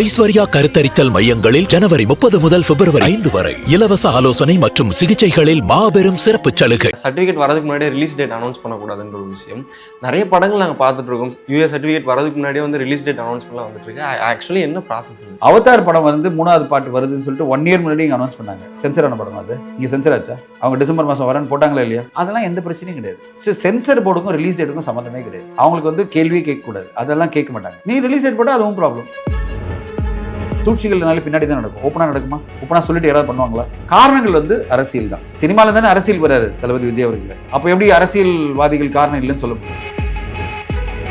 ஐஸ்வர்யா கருத்தரித்தல் மையங்களில் ஜனவரி முப்பது முதல் பிப்ரவரி ஐந்து வரை. இலவச ஆலோசனை மற்றும் சிகிச்சைகளில் மாபெரும் சிறப்பு சலுகை. சர்டிஃபிகேட் வரதுக்கு முன்னாடியே ரிலீஸ் டேட் அனௌன்ஸ் பண்ணக்கூடாதுன்ற ஒரு விஷயம். நிறைய படங்கள் நாங்கள் பார்த்துட்டு இருக்கோம் யூஎஸ் சர்டிஃபிகேட் வரதுக்கு முன்னாடியே வந்து ரிலீஸ் டேட் அனௌன்ஸ்மெண்ட்லாம் வந்துட்டு இருக்கு ஆக்சுவலி என்ன ப்ராசஸ் அவதார் படம் வந்து மூணாவது பாட்டு வருதுன்னு சொல்லிட்டு ஒன் இயர் முன்னாடி இங்கே அனௌன்ஸ் பண்ணாங்க. சென்சர் ஆன படம் அது? இங்கே சென்சர் ஆச்சா? அவங்க டிசம்பர் மாதம் வரேன்னு போட்டாங்களா இல்லையா? அதெல்லாம் எந்த பிரச்சனையும் கிடையாது. சென்சர் போர்டுக்கும் ரிலீஸ் டேட்டுக்கும் சம்மந்தமே கிடையாது. அவங்களுக்கு வந்து கேள்வியே கேட்கக்கூடாது. அதெல்லாம் கேட்க மாட்டாங்க. நீ ரிலீஸ் டேட் போட்டால் அதுவும் ப்ராப்ளம் சூழ்ச்சிகள்னால பின்னாடி தான் நடக்கும். ஓப்பனாக நடக்குமா? ஓப்பனாக சொல்லிட்டு யாராவது பண்ணுவாங்களா? காரணங்கள் வந்து அரசியல் தான். சினிமாவில் தானே அரசியல் வராரு தளபதி விஜய் அவர்கள். அப்போ எப்படி அரசியல்வாதிகள் காரணம் இல்லைன்னு சொல்ல முடியும்?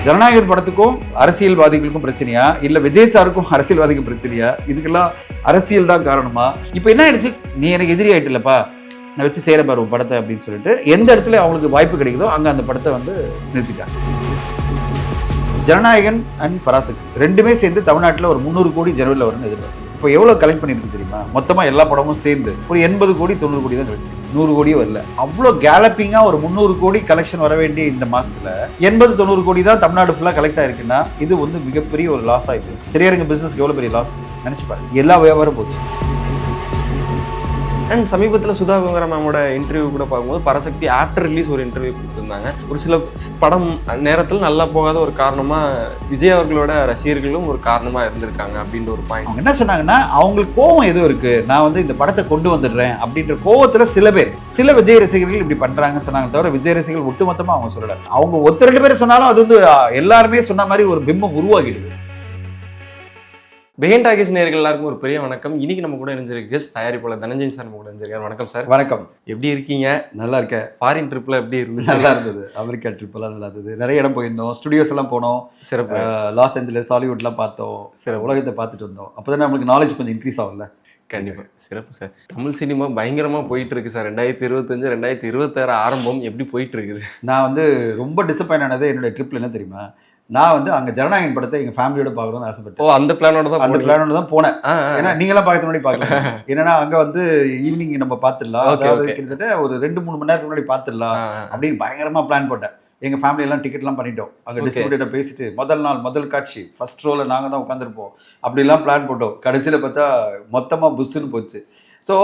ஜனநாயகர் படத்துக்கும் அரசியல்வாதிகளுக்கும் பிரச்சனையா? இல்ல விஜய் சாருக்கும் அரசியல்வாதிக்கும் பிரச்சனையா? இதுக்கெல்லாம் அரசியல் தான் காரணமா? இப்போ என்ன ஆயிடுச்சு? நீ எனக்கு எதிரி ஆயிட்டுலப்பா. நான் வச்சு சேர பாரு படத்தை அப்படின்னு சொல்லிட்டு எந்த இடத்துல அவங்களுக்கு வாய்ப்பு கிடைக்குதோ அங்க அந்த படத்தை வந்து நிறுத்திட்டாங்க. ஜனநாயகன் அண்ட் பராசக்தி ரெண்டுமே சேர்ந்து தமிழ்நாட்டில் ஒரு முந்நூறு கோடி ஜனவரியில் வரும்னு எதிர்பார்க்கு இப்போ எவ்வளோ கலெக்ட் பண்ணியிருக்கு தெரியுமா? மொத்தமாக எல்லா படமும் சேர்ந்து ஒரு எண்பது கோடி தொண்ணூறு கோடி தான் கிடைக்கும் நூறு கோடியே வரல. அவ்வளோ கேலப்பிங்காக ஒரு முந்நூறு கோடி கலெக்ஷன் வர வேண்டிய இந்த மாதத்தில் எண்பது தொண்ணூறு கோடி தான் தமிழ்நாடு ஃபுல்லாக கலெக்ட் ஆயிருக்குன்னா இது வந்து மிகப்பெரிய ஒரு லாஸ் ஆகிடுது திரையரங்க பிஸ்னஸ்க்கு எவ்வளோ பெரிய லாஸ் நினைச்சு பாருங்க. எல்லா வியாபாரம் போச்சு. அண்ட் சமீபத்தில் சுதா குங்கரா மேமோட இன்டர்வியூ கூட பார்க்கும்போது பரசக்தி ஆஃப்டர் ரிலீஸ் ஒரு இன்டர்வியூ கொடுத்துருந்தாங்க. ஒரு சில படம் நேரத்தில் நல்லா போகாத ஒரு காரணமாக விஜய் அவர்களோட ரசிகர்களும் ஒரு காரணமாக இருந்திருக்காங்க அப்படின்ற ஒரு பாயிண்ட் என்ன சொன்னாங்கன்னா அவங்களுக்கு கோவம் எதுவும் இருக்குது நான் வந்து இந்த படத்தை கொண்டு வந்துடுறேன் அப்படின்ற கோவத்தில் சில பேர் சில விஜய் ரசிகர்கள் இப்படி பண்ணுறாங்கன்னு சொன்னாங்க தவிர விஜய் ரசிகர்கள் ஒட்டுமொத்தமாக அவங்க சொல்லலை. அவங்க ஒத்த ரெண்டு பேர் சொன்னாலும் அது வந்து எல்லாருமே சொன்ன மாதிரி ஒரு பிம்பம் உருவாகிடுது. பெஹன் டாகிஸ் நேர்கள் எல்லாருக்கும் ஒரு பெரிய வணக்கம். இன்னைக்கு நம்ம கூட இணைஞ்சிருக்கு guest தயாரிப்பாளர் தனஞ்சயன் சார் நம்ம கூட இணைஞ்சிருக்காரு. வணக்கம் சார் வணக்கம். எப்படி இருக்கீங்க? நல்லா இருக்க ஃபாரின் ட்ரிப்ல எப்படி இருந்துச்சு? நல்லா இருந்தது. அமெரிக்கா ட்ரிப் எல்லாம் நல்லா இருந்தது. நிறைய இடம் போயிருந்தோம். ஸ்டுடியோஸ் எல்லாம் போனோம். சிறப்பு. லாஸ் ஏஞ்சலஸ் ஹாலிவுட்லாம் பார்த்தோம். சிறப்பு. உலகத்தை பார்த்துட்டு வந்தோம். அப்பதான் நம்மளுக்கு நாலேஜ் கொஞ்சம் இன்க்ரீஸ் ஆகும்ல. கண்டிப்பா. சிறப்பு சார் தமிழ் சினிமா பயங்கரமா போயிட்டு இருக்கு சார் ரெண்டாயிரத்தி இருபத்தஞ்சு ரெண்டாயிரத்தி இருபத்தாறு ஆரம்பம் எப்படி போயிட்டு இருக்குது நான் வந்து ரொம்ப டிசப்பாயின் ஆனது என்னோட ட்ரிப்ல என்ன தெரியுமா? நான் வந்து அங்க ஜனநாயகன் படத்தை எங்க ஃபேமிலியோட பார்க்கணும்னு ஓ ஆசைப்பட்டேன் அந்த பிளானோட தான் அந்த. பிளானோட தான் போனேன். ஏன்னா நீங்களாம் பார்க்கறது முன்னாடி பார்க்கல என்னன்னா அங்க வந்து ஈவினிங் நம்ம பார்த்துடலாம். அதாவது. கிட்டத்தட்ட ஒரு ரெண்டு மூணு மணி நேரத்துக்கு முன்னாடி பார்த்துடலாம். அப்படின்னு பயங்கரமா பிளான் போட்டேன். எங்க ஃபேமிலி எல்லாம் டிக்கெட்லாம் பண்ணிட்டோம். அங்க. டிஸ்ட்ரிபியூட்டர் பேசிட்டு முதல் நாள் முதல் காட்சி ஃபர்ஸ்ட் ரோல நாங்க தான் உட்காந்துருப்போம் அப்படிலாம் பிளான் போட்டோம். கடைசியில பார்த்தா மொத்தமா புஷ்ஷுன்னு போச்சு. ஸோ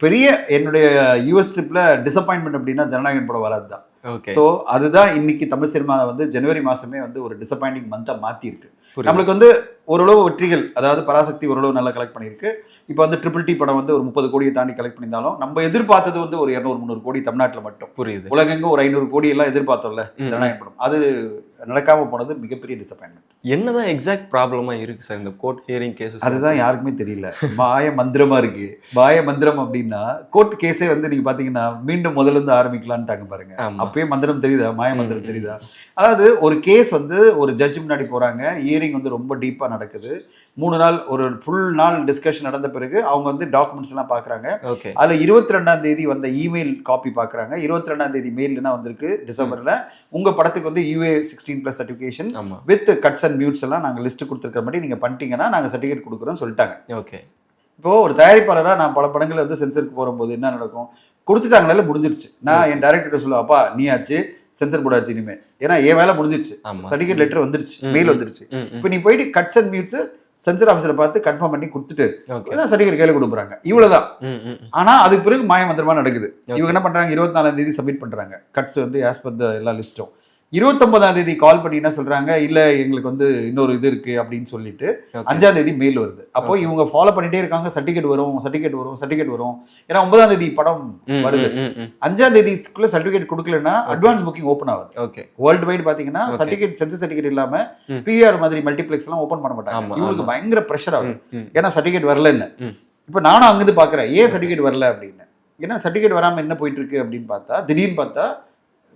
பெரிய என்னுடைய யூஎஸ் ட்ரிப்ல டிசப்பாயின்மெண்ட் அப்படின்னா ஜனநாயகன் படம் வராது தான் ஸோ அதுதான் இன்னைக்கு தமிழ் சினிமா வந்து ஜனவரி மாசமே வந்து ஒரு டிசப்பாயிண்டிங் இருக்கு புரியுது. நம்மளுக்கு வந்து ஓரளவு வெற்றிகள் அதாவது பராசக்தி ஓரளவு நல்லா கலெக்ட் பண்ணியிருக்கு. இப்போ வந்து ட்ரிபிள் டி படம் வந்து ஒரு முப்பது கோடியை தாண்டி கலெக்ட் பண்ணியிருந்தாலும் நம்ம எதிர்பார்த்தது வந்து ஒரு இரநூறு முந்நூறு கோடி தமிழ்நாட்டில் மட்டும். புரியுது. உலகெங்கும் ஒரு ஐநூறு கோடி எல்லாம் எதிர்பார்த்தோம்ல ம். ஜனநாயக படம் அது நடக்காம போனது மிகப்பெரிய டிசப்பாயின்மெண்ட் என்னதான் எக்ஸாக்ட் ப்ராப்ளமா இருக்கு சார் இந்த கோர்ட் ஹியரிங் கேசஸ் அதுதான் யாருக்குமே தெரியல. மாய மந்திரமா இருக்கு. மாய மந்திரம் அப்படின்னா கோர்ட் கேஸே வந்து நீங்க பாத்தீங்கன்னா மீண்டும் முதல்ல இருந்து ஆரம்பிக்கலான்ட்டாங்க பாருங்க. ஆமா. அப்பயே மந்திரம் தெரியுதா? மாய மந்திரம். தெரியுதா? அதாவது ஒரு கேஸ் வந்து ஒரு ஜட்ஜ் முன்னாடி போறாங்க. ஹியரிங் வந்து ரொம்ப டீப்பா நடக்குது. மூணு நாள் ஒரு ஃபுல் நாள் டிஸ்கஷன் நடந்த பிறகு அவங்க வந்து டாக்குமெண்ட்ஸ் எல்லாம் பாக்குறாங்க. அதுல இருபத்தி ரெண்டாம் தேதி வந்த இமெயில் காப்பி பாக்குறாங்க. இருபத்தி ரெண்டாம் தேதி மெயில் என்ன வந்திருக்கு டிசம்பர்ல உங்க படத்துக்கு வந்து யூஏ சிக்ஸ்டீன் பிளஸ் சர்டிஃபிகேஷன் ஆமா. வித் கட்ஸ் அண்ட் மியூட்ஸ் எல்லாம் நாங்க லிஸ்ட் கொடுத்துருக்க மாதிரி நீங்க பண்ணிட்டீங்கன்னா நாங்க சர்டிஃபிகேட் கொடுக்குறோம் சொல்லிட்டாங்க. ஓகே இப்போ ஒரு தயாரிப்பாளரா நான் பல படங்கள் வந்து சென்சருக்கு போகும்போது என்ன நடக்கும்? கொடுத்துட்டாங்கனால முடிஞ்சிருச்சு. நான் என் டைரக்டர் சொல்லுவேன் அப்பா நீ ஆச்சு சென்சர் போர்டு ஆச்சு இனிமே. ஏன்னா என் வேலை முடிஞ்சிருச்சு. சர்டிஃபிகேட் லெட்டர் வந்துருச்சு. மெயில். வந்துருச்சு. இப்போ நீ போயிட்டு கட்ஸ் அண்ட் மியூட்ஸ் சென்சர் ஆஃபீஸரை பார்த்து கன்ஃபார்ம் பண்ணி கொடுத்துட்டு சர்டிஃபிகேட் கையில கொடுக்குறாங்க. இவ்வளவுதான். ஆனா அதுக்கு பிறகு மாய மந்திரமா நடக்குது. இவங்க என்ன பண்றாங்க? இருபத்தி நாலாம் தேதி சப்மிட் பண்றாங்க. கட்ஸ் வந்து ஆஸ் பர் த எல்லா லிஸ்ட்டும் இருபத்தொன்பதாம் தேதி கால் பண்ணி என்ன சொல்றாங்க இல்ல எங்களுக்கு வந்து இன்னொரு இது இருக்கு அப்படின்னு சொல்லிட்டு. அஞ்சாம் தேதி மெயில் வருது அப்போ. இவங்க ஃபாலோ பண்ணிட்டே இருக்காங்க சர்டிஃபிகேட் வரும் சர்டிஃபிகேட் வரும் சர்டிஃபிகேட் வரும் ஏன்னா ஒன்பதாம் தேதி படம் வருது. அஞ்சாம் தேதிக்குள்ள சர்டிஃபிகேட் கொடுக்கலன்னா அட்வான்ஸ் புக்கிங் ஓப்பன் ஆகுது ஓகே வேர்ல்டு வைடு பாத்தீங்கன்னா. சர்டிஃபிகேட் சென்சர் சர்டிஃபிகேட் இல்லாம. பிஆர் மாதிரி மல்டிப்ளெக்ஸ் எல்லாம் ஓப்பன் பண்ண மாட்டாங்க இவங்களுக்கு. பயங்கர ப்ரெஷர் ம். ஏன்னா சர்டிஃபிகேட் வரலன்னு. இப்போ நானும் அங்கிருந்து பார்க்குறேன் ஏன் சர்டிஃபிகேட் வரல அப்படின்னு ஏன்னா சர்டிஃபிகேட் வராமல் என்ன போயிட்டு இருக்கு அப்படின்னு பார்த்தா திடீர்னு பார்த்தா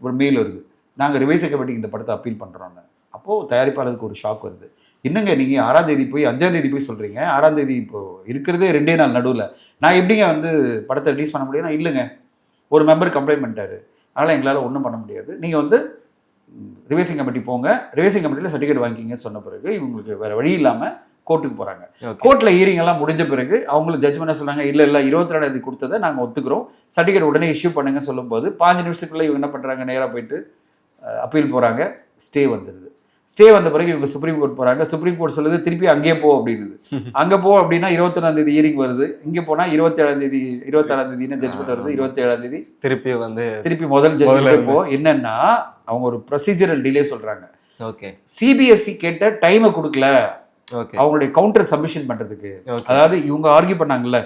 ஒரு மெயில் வருது நாங்கள் ரிவைஸ் கமிட்டிக்கு இந்த படத்தை அப்பீல் பண்ணுறோன்னு அப்போது தயாரிப்பாளருக்கு ஒரு ஷாக் வருது. என்னங்க நீங்கள் ஆறாம் தேதி போய் அஞ்சாம் தேதி போய் சொல்கிறீங்க ஆறாம் தேதி இப்போ இருக்கிறதே ரெண்டே நாள் நடுவில். நான் எப்படிங்க வந்து படத்தை ரிலீஸ் பண்ண முடியும்னா இல்லைங்க. ஒரு மெம்பர் கம்ப்ளைண்ட் பண்ணிட்டாரு. அதனால் எங்களால் ஒன்றும் பண்ண முடியாது. நீங்கள் வந்து ரிவைசிங் கமிட்டி போங்க. ரிவைசிங் கமிட்டியில் சர்டிஃபிகேட் வாங்கிக்கிங்கன்னு சொன்ன பிறகு இவங்களுக்கு வேறு வழி இல்லாமல் கோர்ட்டுக்கு போகிறாங்க ஓகே கோர்ட்ல ஹியரிங் எல்லாம் முடிஞ்ச பிறகு அவங்களும் ஜட்ஜ்மெண்ட் சொல்றாங்க இல்ல இல்ல இருபத்தி ரெண்டாம் தேதி கொடுத்ததை நாங்க ஒத்துக்கிறோம். சர்டிஃபிகேட் உடனே இஷ்யூ பண்ணுங்க சொல்லும்போது பாஞ்சு நிமிஷத்துக்குள்ள இவங்க என்ன பண்றாங்க? நேரா போயிட்டு அப்பீல் போறாங்க ஸ்டே வந்துடுது ஸ்டே வந்த பிறகு இவங்க சுப்ரீம் கோர்ட் போறாங்க. சுப்ரீம் கோர்ட் சொல்லுது திருப்பி அங்கேயே போ அப்படின்னுது. அங்க போ அப்படின்னா இருபத்தொன்னாம் தேதி ஹியரிங் வருது. இங்க போனா இருபத்தி ஏழாம் தேதி இருபத்தாறாம் தேதி ஜட்மெண்ட் வருது? இருபத்தி ஏழாம் தேதி திருப்பி வந்து திருப்பி முதல் ஜட்மெண்ட். போ. என்னன்னா அவங்க ஒரு ப்ரொசீஜரல் டிலே சொல்றாங்க. ஓகே. சிபிஎஃப்சி கேட்ட டைமை கொடுக்கல. அவங்களுடைய கவுண்டர் சப்மிஷன் பண்றதுக்கு. அதாவது இவங்க ஆர்கியூ பண்ணாங்கல்ல.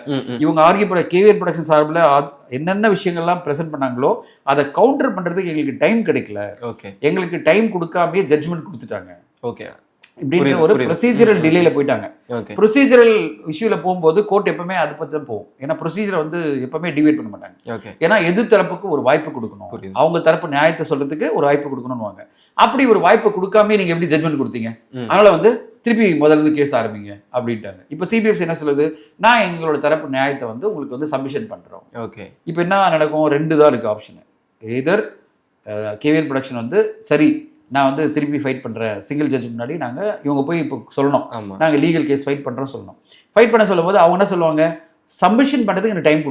இவங்க ஆர்கியூ பண்ண கேவிஎன் ப்ரொடக்ஷன் சார்பில் என்னென்ன விஷயங்கள்லாம் ப்ரெசென்ட் பண்ணாங்களோ அதை கவுண்டர் பண்றதுக்கு எங்களுக்கு டைம் கிடைக்கல. எங்களுக்கு டைம் கொடுக்காமயே ஜட்ஜ்மெண்ட் கொடுத்துட்டாங்க. ஓகே இப்படின்ற ஒரு. ப்ரொசீஜரல் டிலேல போயிட்டாங்க. ப்ரொசீஜரல் இஷ்யூல போகும்போது கோர்ட் எப்பவுமே அதை பத்தி தான் போகும். ஏன்னா ப்ரொசீஜரை வந்து எப்பவுமே டிவைட் பண்ண மாட்டாங்க. ஏன்னா எதிர் தரப்புக்கு ஒரு வாய்ப்பு கொடுக்கணும். அவங்க தரப்பு நியாயத்தை சொல்றதுக்கு ஒரு வாய்ப்பு கொடுக்கணும்னுவாங்க. அப்படி ஒரு வாய்ப்பு கொடுக்காம நீங்க எப்படி ஜட்மெண்ட் கொடுத்தீங்க. அதனால வந்து திருப்பி முதல்ல கேஸ் ஆரம்பிங்க அப்படின்ட்டாங்க. இப்போ சிபிஎஃப்சி என்ன சொல்லுது? நான் எங்களோட தரப்பு நியாயத்தை வந்து உங்களுக்கு வந்து சப்மிஷன் பண்றோம். ஓகே. இப்போ என்ன நடக்கும்? ரெண்டு தான் இருக்கு ஆப்ஷன் எதர் கேவிஎன் ப்ரொடக்ஷன் வந்து சரி நான் வந்து திருப்பி ஃபைட் பண்றேன் சிங்கிள் ஜட்ஜ் முன்னாடி நாங்க இவங்க போய் இப்போ சொல்லணும். ஆமா. நாங்க லீகல் கேஸ் ஃபைட் பண்றோம் சொல்லணும். ஃபைட் பண்ண சொல்லும்போது அவங்க என்ன சொல்லுவாங்க? சப்மிஷன் பண்றதுக்கு எனக்கு டைம்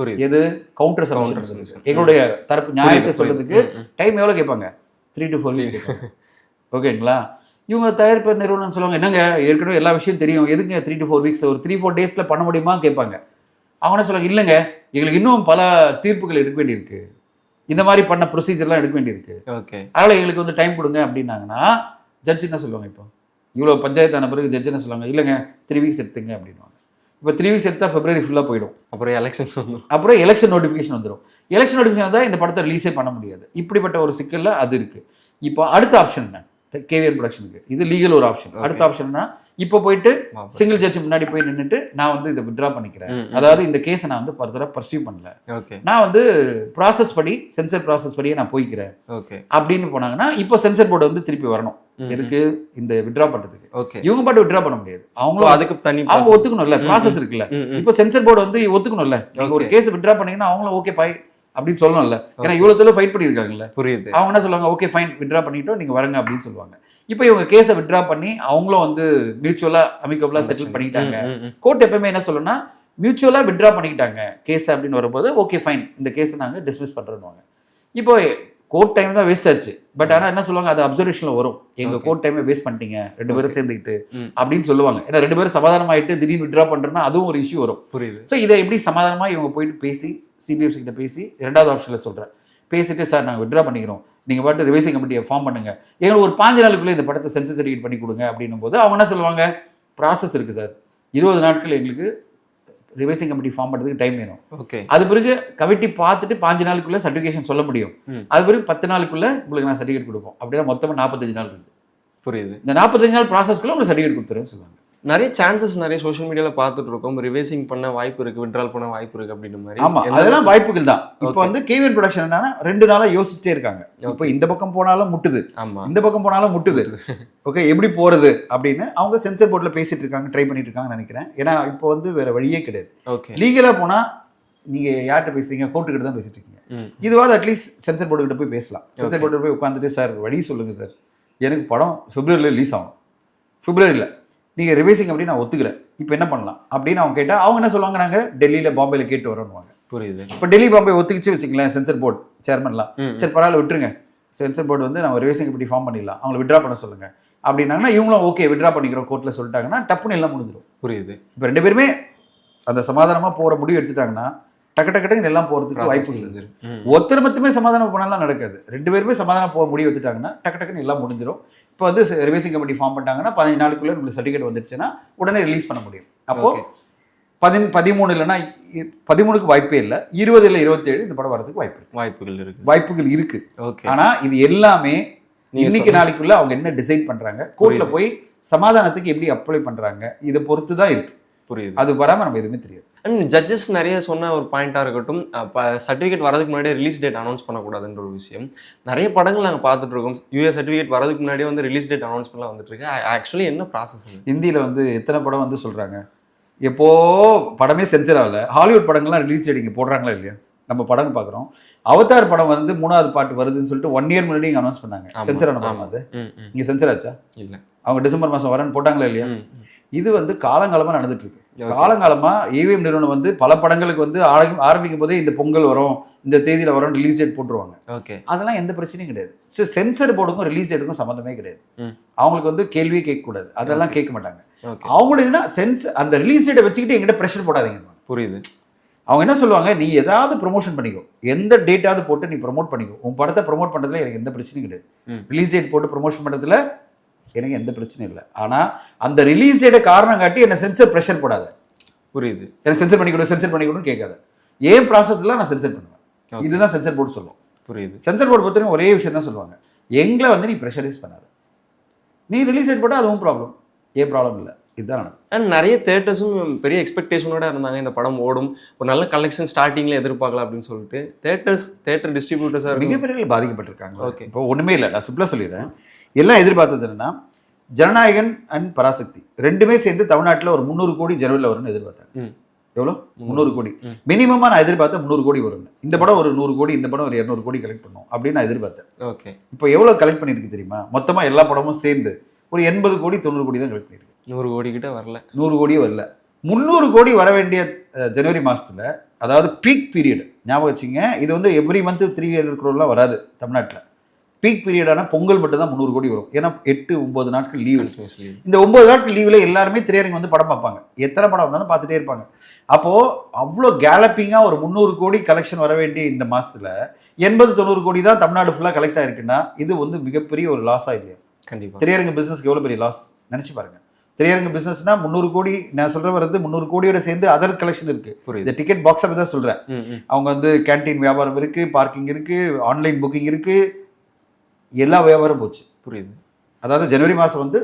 புரியுது. எது? Counter submission. எங்களுடைய தரப்பு நியாயத்தை சொல்றதுக்கு. டைம் எவ்வளவு கேட்பாங்க? த்ரீ டு ஃபோர் வீக்ஸ் ஓகேங்களா இவங்க தயாரிப்பு நிறுவனம் சொல்லுவாங்க என்னங்க ஏற்கனவே எல்லா விஷயம் தெரியும். எதுங்க த்ரீ டு ஃபோர் வீக்ஸ் ஒரு த்ரீ ஃபோர் டேஸ்ல பண்ண முடியுமா கேட்பாங்க. என்ன சொல்லுவாங்க இல்லைங்க எங்களுக்கு இன்னும் பல தீர்ப்புகள் எடுக்க வேண்டியிருக்கு. இந்த மாதிரி பண்ண ப்ரொசீஜர்லாம் எடுக்க வேண்டியிருக்கு. ஓகே அதனால எங்களுக்கு வந்து டைம் கொடுங்க. அப்படின்னாங்கன்னா ஜட்ஜ் என்ன சொல்லுவாங்க இப்போ? இவ்வளோ பஞ்சாயத்து ஆன பிறகு ஜட்ஜ் என்ன சொல்லுவாங்க? இல்லைங்க த்ரீ வீக்ஸ் எடுத்துங்க. அப்படின்வாங்க இப்போ த்ரீ வீக்ஸ் எடுத்தா பிப்ரவரி ஃபுல்லாக போயிடும். அப்புறம் எலெக்ஷன்ஸ் வந்து அப்புறம் எலெக்ஷன் நோட்டிஃபிகேஷன் வந்துடும் எலெக்ஷன் நோட்டிஃபிகேஷன் வந்தால் இந்த படத்தை ரிலீஸே பண்ண முடியாது. இப்படிப்பட்ட ஒரு சிக்கல்ல அது இருக்கு. இப்போ அடுத்த ஆப்ஷன் என்ன? கேவியர் ப்ரொடக்ஷனுக்கு இது லீகல் ஒரு ஆப்ஷன் அடுத்த ஆப்ஷன்னா இப்போ போயிட்டு சிங்கிள் ஜட்ஜ் முன்னாடி போய் நின்னுட்டு நான் வந்து இதை வித்ட்ரா பண்ணிக்கிறேன். அதாவது இந்த கேஸை நான் வந்து ஃபர்தராக பர்சியூ பண்ணல. ஓகே நான் வந்து ப்ராசஸ் படி சென்சர் ப்ராசஸ் படியே நான் போய்க்கிறேன். ஓகே அப்படின்னு போனாங்கன்னா இப்போ சென்சர் போர்டு வந்து திருப்பி வரணும். எதுக்கு? இந்த வித்ட்ரா பண்றதுக்கு. ஓகே இவங்க பாட்டு வித்ட்ரா பண்ண முடியாது. அவங்களும் அதுக்கு தனி அவங்க. ஒத்துக்கணும்ல ப்ராசஸ் இருக்குல்ல. இப்போ சென்சர் போர்டு வந்து ஒத்துக்கணும்ல. ஒரு. கேஸ் வித்ட்ரா பண்ணீங்கன்னா அவங்களும் ஓகே ஃபைன் அப்படின்னு சொல்லணும்ல. ஏன்னா இவ்வளவு தூரம் ஃபைட் பண்ணியிருக்காங்கல்ல. புரியுது. அவங்க என்ன சொல்லுவாங்க ஓகே ஃபைன் வித்ட்ரா பண்ணிட்டோம் நீங்க வரங்க அப்படின்னு சொல்லுவாங்க. இப்போ இவங்க கேஸை வித்ட்ரா பண்ணி அவங்களும் வந்து மியூச்சுவலா அமிகபிளா செட்டில் ம். கோர்ட் எப்பவுமே என்ன சொல்லணும்னா மியூச்சுவலா வித்ட்ரா பண்ணிக்கிட்டாங்க கேஸ் அப்படின்னு வரும்போது ஓகே ஃபைன் இந்த கேஸை நாங்க டிஸ்மிஸ் பண்றோம்னுவாங்க. இப்போ கோர்ட் டைம் தான் வேஸ்ட் ஆச்சு. பட் ஆனா என்ன சொல்லுவாங்க அது அப்சர்வேஷன்ல வரும். எங்க Okay. கோர்ட் டைமை வேஸ்ட் பண்ணிட்டீங்க. ரெண்டு பேரும் சேர்ந்துக்கிட்டு. அப்படின்னு சொல்லுவாங்க. ஏன்னா ரெண்டு பேரும் சமாதானம் ஆயிட்டு திடீர்னு வித்ட்ரா பண்றேன்னா அதுவும் ஒரு இஷ்யூ வரும். புரியுது. ஸோ இதை எப்படி சமாதானமா இவங்க போயிட்டு பேசி சிபிஎஃப்சி கிட்ட பேசி ரெண்டாவது ஆப்ஷன்ல சொல்றேன். பேசிட்டு சார் நாங்கள் வித்ட்ரா பண்ணிக்கிறோம். நீங்க பாட்டு ரிவைசிங் கமிட்டியை ஃபார்ம் பண்ணுங்க. எங்களுக்கு ஒரு பாஞ்சு நாளுக்குள்ள இந்த படத்தை சென்சர் சர்டிஃபிகேட் பண்ணி கொடுங்க அப்படின்னும் போது அவங்க என்ன சொல்லுவாங்க? ப்ராசஸ் இருக்கு சார். இருபது நாட்கள் எங்களுக்கு ரிவைசிங் கமிட்டி ஃபார்ம் பண்ணுறதுக்கு டைம் வேணும். ஓகே அது பிறகு கமிட்டி பார்த்துட்டு பாஞ்சு நாளுக்குள்ள சர்டிஃபிகேஷன் சொல்ல முடியும். அது பிறகு பத்து நாளுக்குள்ள உங்களுக்கு நான் சர்டிஃபிகேட் கொடுப்போம். அப்படின்னா மொத்தமாக நாற்பத்தஞ்சு நாள் இருக்கு. புரியுது. இந்த நாற்பத்தஞ்சு நாள் ப்ராசஸ்க்குள்ள உங்களுக்கு சர்டிஃபிகேட் கொடுத்துருன்னு சொல்லுவாங்க. நிறைய சான்சஸ் நிறைய சோஷியல் மீடியால பார்த்துட்டு இருக்கோம். ரிவைசிங் பண்ண வாய்ப்பு இருக்கு விட்ரால் பண்ண வாய்ப்பு இருக்கு அப்படின்ற மாதிரி. ஆமா அதெல்லாம் வாய்ப்புகள் தான். இப்போ. வந்து கேவியன் ப்ரொடக்ஷன் என்னன்னா ரெண்டு நாளா யோசிச்சுட்டே இருக்காங்க. இப்போ இந்த பக்கம் போனாலும் முட்டுது. ஆமா. இந்த பக்கம் போனாலும் முட்டுது. ஓகே எப்படி போறது அப்படின்னு அவங்க சென்சர் போர்ட்ல பேசிட்டு இருக்காங்க ட்ரை பண்ணிட்டு இருக்காங்கன்னு நினைக்கிறேன். ஏன்னா இப்போ வந்து வேற வழியே கிடையாது. ஓகே லீகலா போனா நீங்க யார்கிட்ட பேசுறீங்க? கோர்ட்டுக்கிட்ட தான் பேசிட்டு இருக்கீங்க. இதுவாது அட்லீஸ்ட் சென்சர் போர்டு கிட்ட போய் பேசலாம். சென்சர் போர்டு போய் உட்காந்துட்டு சார் வழி சொல்லுங்க சார். எனக்கு படம் பிப்ரவரியில் ரிலீஸ் ஆகும் பிப்ரவரியில் நீங்க ரிவைசிங் அப்படி நான் ஒத்துக்கிறேன் இப்போ என்ன பண்ணலாம்? அப்படின்னு அவங்க கேட்டா அவங்க என்ன சொல்லுவாங்க நாங்க? டெல்லியில பாம்பேல கேட்டு வரோன்னுவாங்க புரியுது. இப்போ டெல்லி பாம்பே ஒத்துக்கிச்சு வச்சுங்களேன் சென்சர் போர்டு சேர்மன்லாம். சரி பரவாயில்ல விட்டுருங்க. சென்சர் போர்டு வந்து நம்ம ரிவைசிங் இப்படி ஃபார்ம் பண்ணிடலாம்? அவங்களை விட்ரா பண்ண சொல்லுங்க. அப்படின்னாங்கன்னா இவங்களும் ஓகே விட்ரா பண்ணிக்கிறோம் கோர்ட்ல சொல்லிட்டாங்கன்னா டப்புன்னு எல்லாம் முடிஞ்சிடும். புரியுது. இப்போ ரெண்டு பேருமே அந்த சமாதானமா போற முடிவு எடுத்துட்டாங்கன்னா டக்கு டக்கு டக்குன்னு எல்லாம் போறதுக்கு வாய்ப்பு இல்லை முடிஞ்சிருக்கு. ம். ஒருத்தர் மட்டுமே சமாதானம் பண்ணலாம் நடக்காது. ரெண்டு பேருமே சமாதானம் போக முடிவு எடுத்துட்டாங்கன்னா டக்கு டக்குன்னு எல்லாம் முடிஞ்சிடும் இப்போ வந்து ரிவைசிங் கமிட்டி ஃபார்ம் பண்ணிட்டாங்கன்னா பதினஞ்சு நாளுக்குள்ள நம்மளுக்கு சர்டிஃபிகேட் வந்துருச்சுன்னா உடனே ரிலீஸ் பண்ண முடியும். அப்போ. பதின் பதிமூணு இல்லைன்னா பதிமூணுக்கு வாய்ப்பே இல்லை இருபது இல்லை இருபத்தேழு இந்த படம் வரதுக்கு வாய்ப்பு இருக்கு. வாய்ப்புகள் இருக்கு. வாய்ப்புகள் இருக்கு. ஓகே ஆனா இது எல்லாமே இன்னைக்கு நாளைக்குள்ள அவங்க என்ன டிசைட் பண்றாங்க கோர்ட்ல. போய் சமாதானத்துக்கு எப்படி அப்ளை பண்றாங்க இதை பொறுத்து தான் இருக்கு. புரியுது. அது வராம நம்ம எதுவுமே தெரியாது. அண்ட் ஜட்ஜஸ் நிறைய சொன்ன ஒரு பாயிண்டா இருக்கட்டும் சர்டிஃபிகேட் வரதுக்கு முன்னாடியே ரிலீஸ் டேட் அனௌன்ஸ் பண்ணக்கூடாதுன்ற ஒரு விஷயம். நிறைய படங்கள் நாங்க பார்த்துட்டு இருக்கோம். யூஎஸ் சர்டிஃபிகேட் வரதுக்கு முன்னாடியே வந்து ரிலீஸ் டேட் அனௌன்ஸ் பண்ணலாம் வந்துட்டு இருக்கு. ஆக்சுவலி என்ன ப்ராசஸ் இந்தியில வந்து எத்தனை படம் வந்து சொல்றாங்க? எப்போ படமே சென்சர் ஆகல. ஹாலிவுட் படங்கள்லாம் ரிலீஸ் டேட் இங்க போடுறாங்களா இல்லையா? நம்ம படம் பார்க்குறோம். அவதார் படம் வந்து மூணாவது பாட்டு வருதுன்னு சொல்லிட்டு ஒன் இயர் முன்னாடி இங்க அனௌன்ஸ் பண்ணாங்க. சென்சர் ஆன. படம் அது. இங்க சென்சர் ஆச்சா? இல்ல. அவங்க டிசம்பர் மாசம் வரேன்னு போட்டாங்களா இல்லையா. இது வந்து காலங்காலமா நடந்துட்டு இருக்கு Okay. காலங்காலமா ஏவிஎம் நிறுவனம் வந்து பல படங்களுக்கு வந்து ஆரம்பி- ஆரம்பிக்கும் போதே இந்த பொங்கல் வரும் இந்த தேதியில வரும் ரிலீஸ் டேட் போட்டுருவாங்க. ஓகே அதெல்லாம் எந்த பிரச்சனையும் கிடையாது. ஸோ சென்சர் போர்டுக்கும் ரிலீஸ் டேட்டுக்கும் சம்மந்தமே கிடையாது. அவங்களுக்கு வந்து கேள்வியே கேட்கக்கூடாது. அதெல்லாம் கேட்க மாட்டாங்க. ஓகே அவங்களுக்கு என்ன சென்ஸ் அந்த ரிலீஸ் டேட்டை வச்சுக்கிட்டு எங்கிட்ட ப்ரெஷர் போடாதீங்க. புரியுது. அவங்க என்ன சொல்லுவாங்க? நீ ஏதாவது ப்ரொமோஷன் பண்ணிக்கோ. எந்த டேட்டாவது போட்டு நீ ப்ரோமோட் பண்ணிக்கோ. உன் படத்தை ப்ரோமோட் பண்ணுறதுல எனக்கு எந்த பிரச்சனையும் கிடையாது. ரிலீஸ் டேட் போட்டு ப்ரொமோஷன் பண்ணுறதுல எனக்கு எந்த பிரச்சனையும் இல்லை. ஆனால் அந்த ரிலீஸ் டேட்டை காரணம் காட்டி என்ன சென்சர் ப்ரெஷர் போடாத. புரியுது. எனக்கு சென்சர் பண்ணி கொடு சென்சர் பண்ணி கொடுன்னு கேட்காத. ஏன் ப்ராசஸில் நான் சென்சர் பண்ணுவேன். இதுதான் சென்சர் போர்டு சொல்லும். புரியுது. சென்சர் போர்டு பொறுத்தவரைக்கும் ஒரே விஷயம் தான் சொல்லுவாங்க. எங்களை வந்து நீ ப்ரெஷரைஸ் பண்ணாத. நீ ரிலீஸ் டேட் போட்டால் அதுவும் ப்ராப்ளம் ஏன் ப்ராப்ளம் இல்லை. இதுதான் அண்ட் நிறைய தேட்டர்ஸும் பெரிய எக்ஸ்பெக்டேஷனோட இருந்தாங்க. இந்த படம் ஓடும். ஒரு நல்ல கலெக்ஷன் ஸ்டார்டிங்ல எதிர்பார்க்கலாம் அப்படின்னு சொல்லிட்டு தேட்டர்ஸ் தேட்டர் டிஸ்ட்ரிபியூட்டர்ஸாக இருக்கும் மிகப்பெரிய பாதிக்கப்பட்டிருக்காங்க. Okay. இப்போ ஒண்ணுமே இல்லை. நான் சிம்பிளா சொல்லிடுறேன். எல்லாம் எதிர்பார்த்தது என்னன்னா ஜனநாயகன் அண்ட் பராசக்தி ரெண்டுமே சேர்ந்து தமிழ்நாட்டுல ஒரு முந்நூறு கோடி ஜனவரியில் வரும்னு எதிர்பார்த்தாங்க. ம். எவ்வளோ? முந்நூறு. கோடி. ம். மினிமமா நான் எதிர்பார்த்தேன் முந்நூறு கோடி வரும்னு இந்த படம் ஒரு நூறு கோடி இந்த படம் ஒரு இரநூறு கோடி கலெக்ட் பண்ணும் அப்படின்னு நான் எதிர்பார்த்தேன். ஓகே. இப்போ எவ்வளவு கலெக்ட் பண்ணிருக்கு தெரியுமா? மொத்தமா எல்லா படமும் சேர்ந்து ஒரு எண்பது கோடி தொண்ணூறு கோடி தான் கலெக்ட் பண்ணிருக்கு நூறு கோடி கிட்ட வரல. நூறு கோடியே வரல. முந்நூறு கோடி வர வேண்டிய ஜனவரி மாசத்துல அதாவது பீக் பீரியட் ஞாபகம் வச்சுங்க இது வந்து எவ்ரி மந்த் த்ரீ இருக்கிறவங்களாம் வராது தமிழ்நாட்டில். பீக் பீரியடான பொங்கல் மட்டும் தான் முந்நூறு கோடி வரும். ஏன்னா எட்டு ஒன்பது நாட்கள் லீவ். இந்த ஒன்பது நாட்கள் லீவில் எல்லாருமே திரையரங்கு வந்து படம் பார்ப்பாங்க. எத்தனை படம் வந்தாலும் பார்த்துட்டே இருப்பாங்க. அப்போ அவ்வளோ கேலப்பிங்கா ஒரு முந்நூறு கோடி கலெக்ஷன் வர வேண்டிய இந்த மாசத்துல எண்பது தொண்ணூறு கோடி தான் தமிழ்நாடு ஃபுல்லா கலெக்ட் ஆயிருக்குன்னா இது வந்து மிகப்பெரிய ஒரு லாஸா இல்லையா? கண்டிப்பா. திரையரங்கு பிசினஸ்க்கு எவ்வளவு பெரிய லாஸ் நினைச்சு பாருங்க. திரையரங்கு பிசினஸ்னா முந்நூறு கோடி நான் சொல்ற வரது முந்நூறு கோடியோட சேர்ந்து அதர் கலெக்ஷன் இருக்கு. இந்த டிக்கெட் பாக்ஸ் ஆஃபீஸ் தான் சொல்றேன். அவங்க வந்து கேண்டீன் வியாபாரம் இருக்கு பார்க்கிங் இருக்கு ஆன்லைன் புக்கிங் இருக்கு. எல்லா வியாபாரம் போச்சு. புரியுது. அதாவது ஜனவரி மாதம் வந்து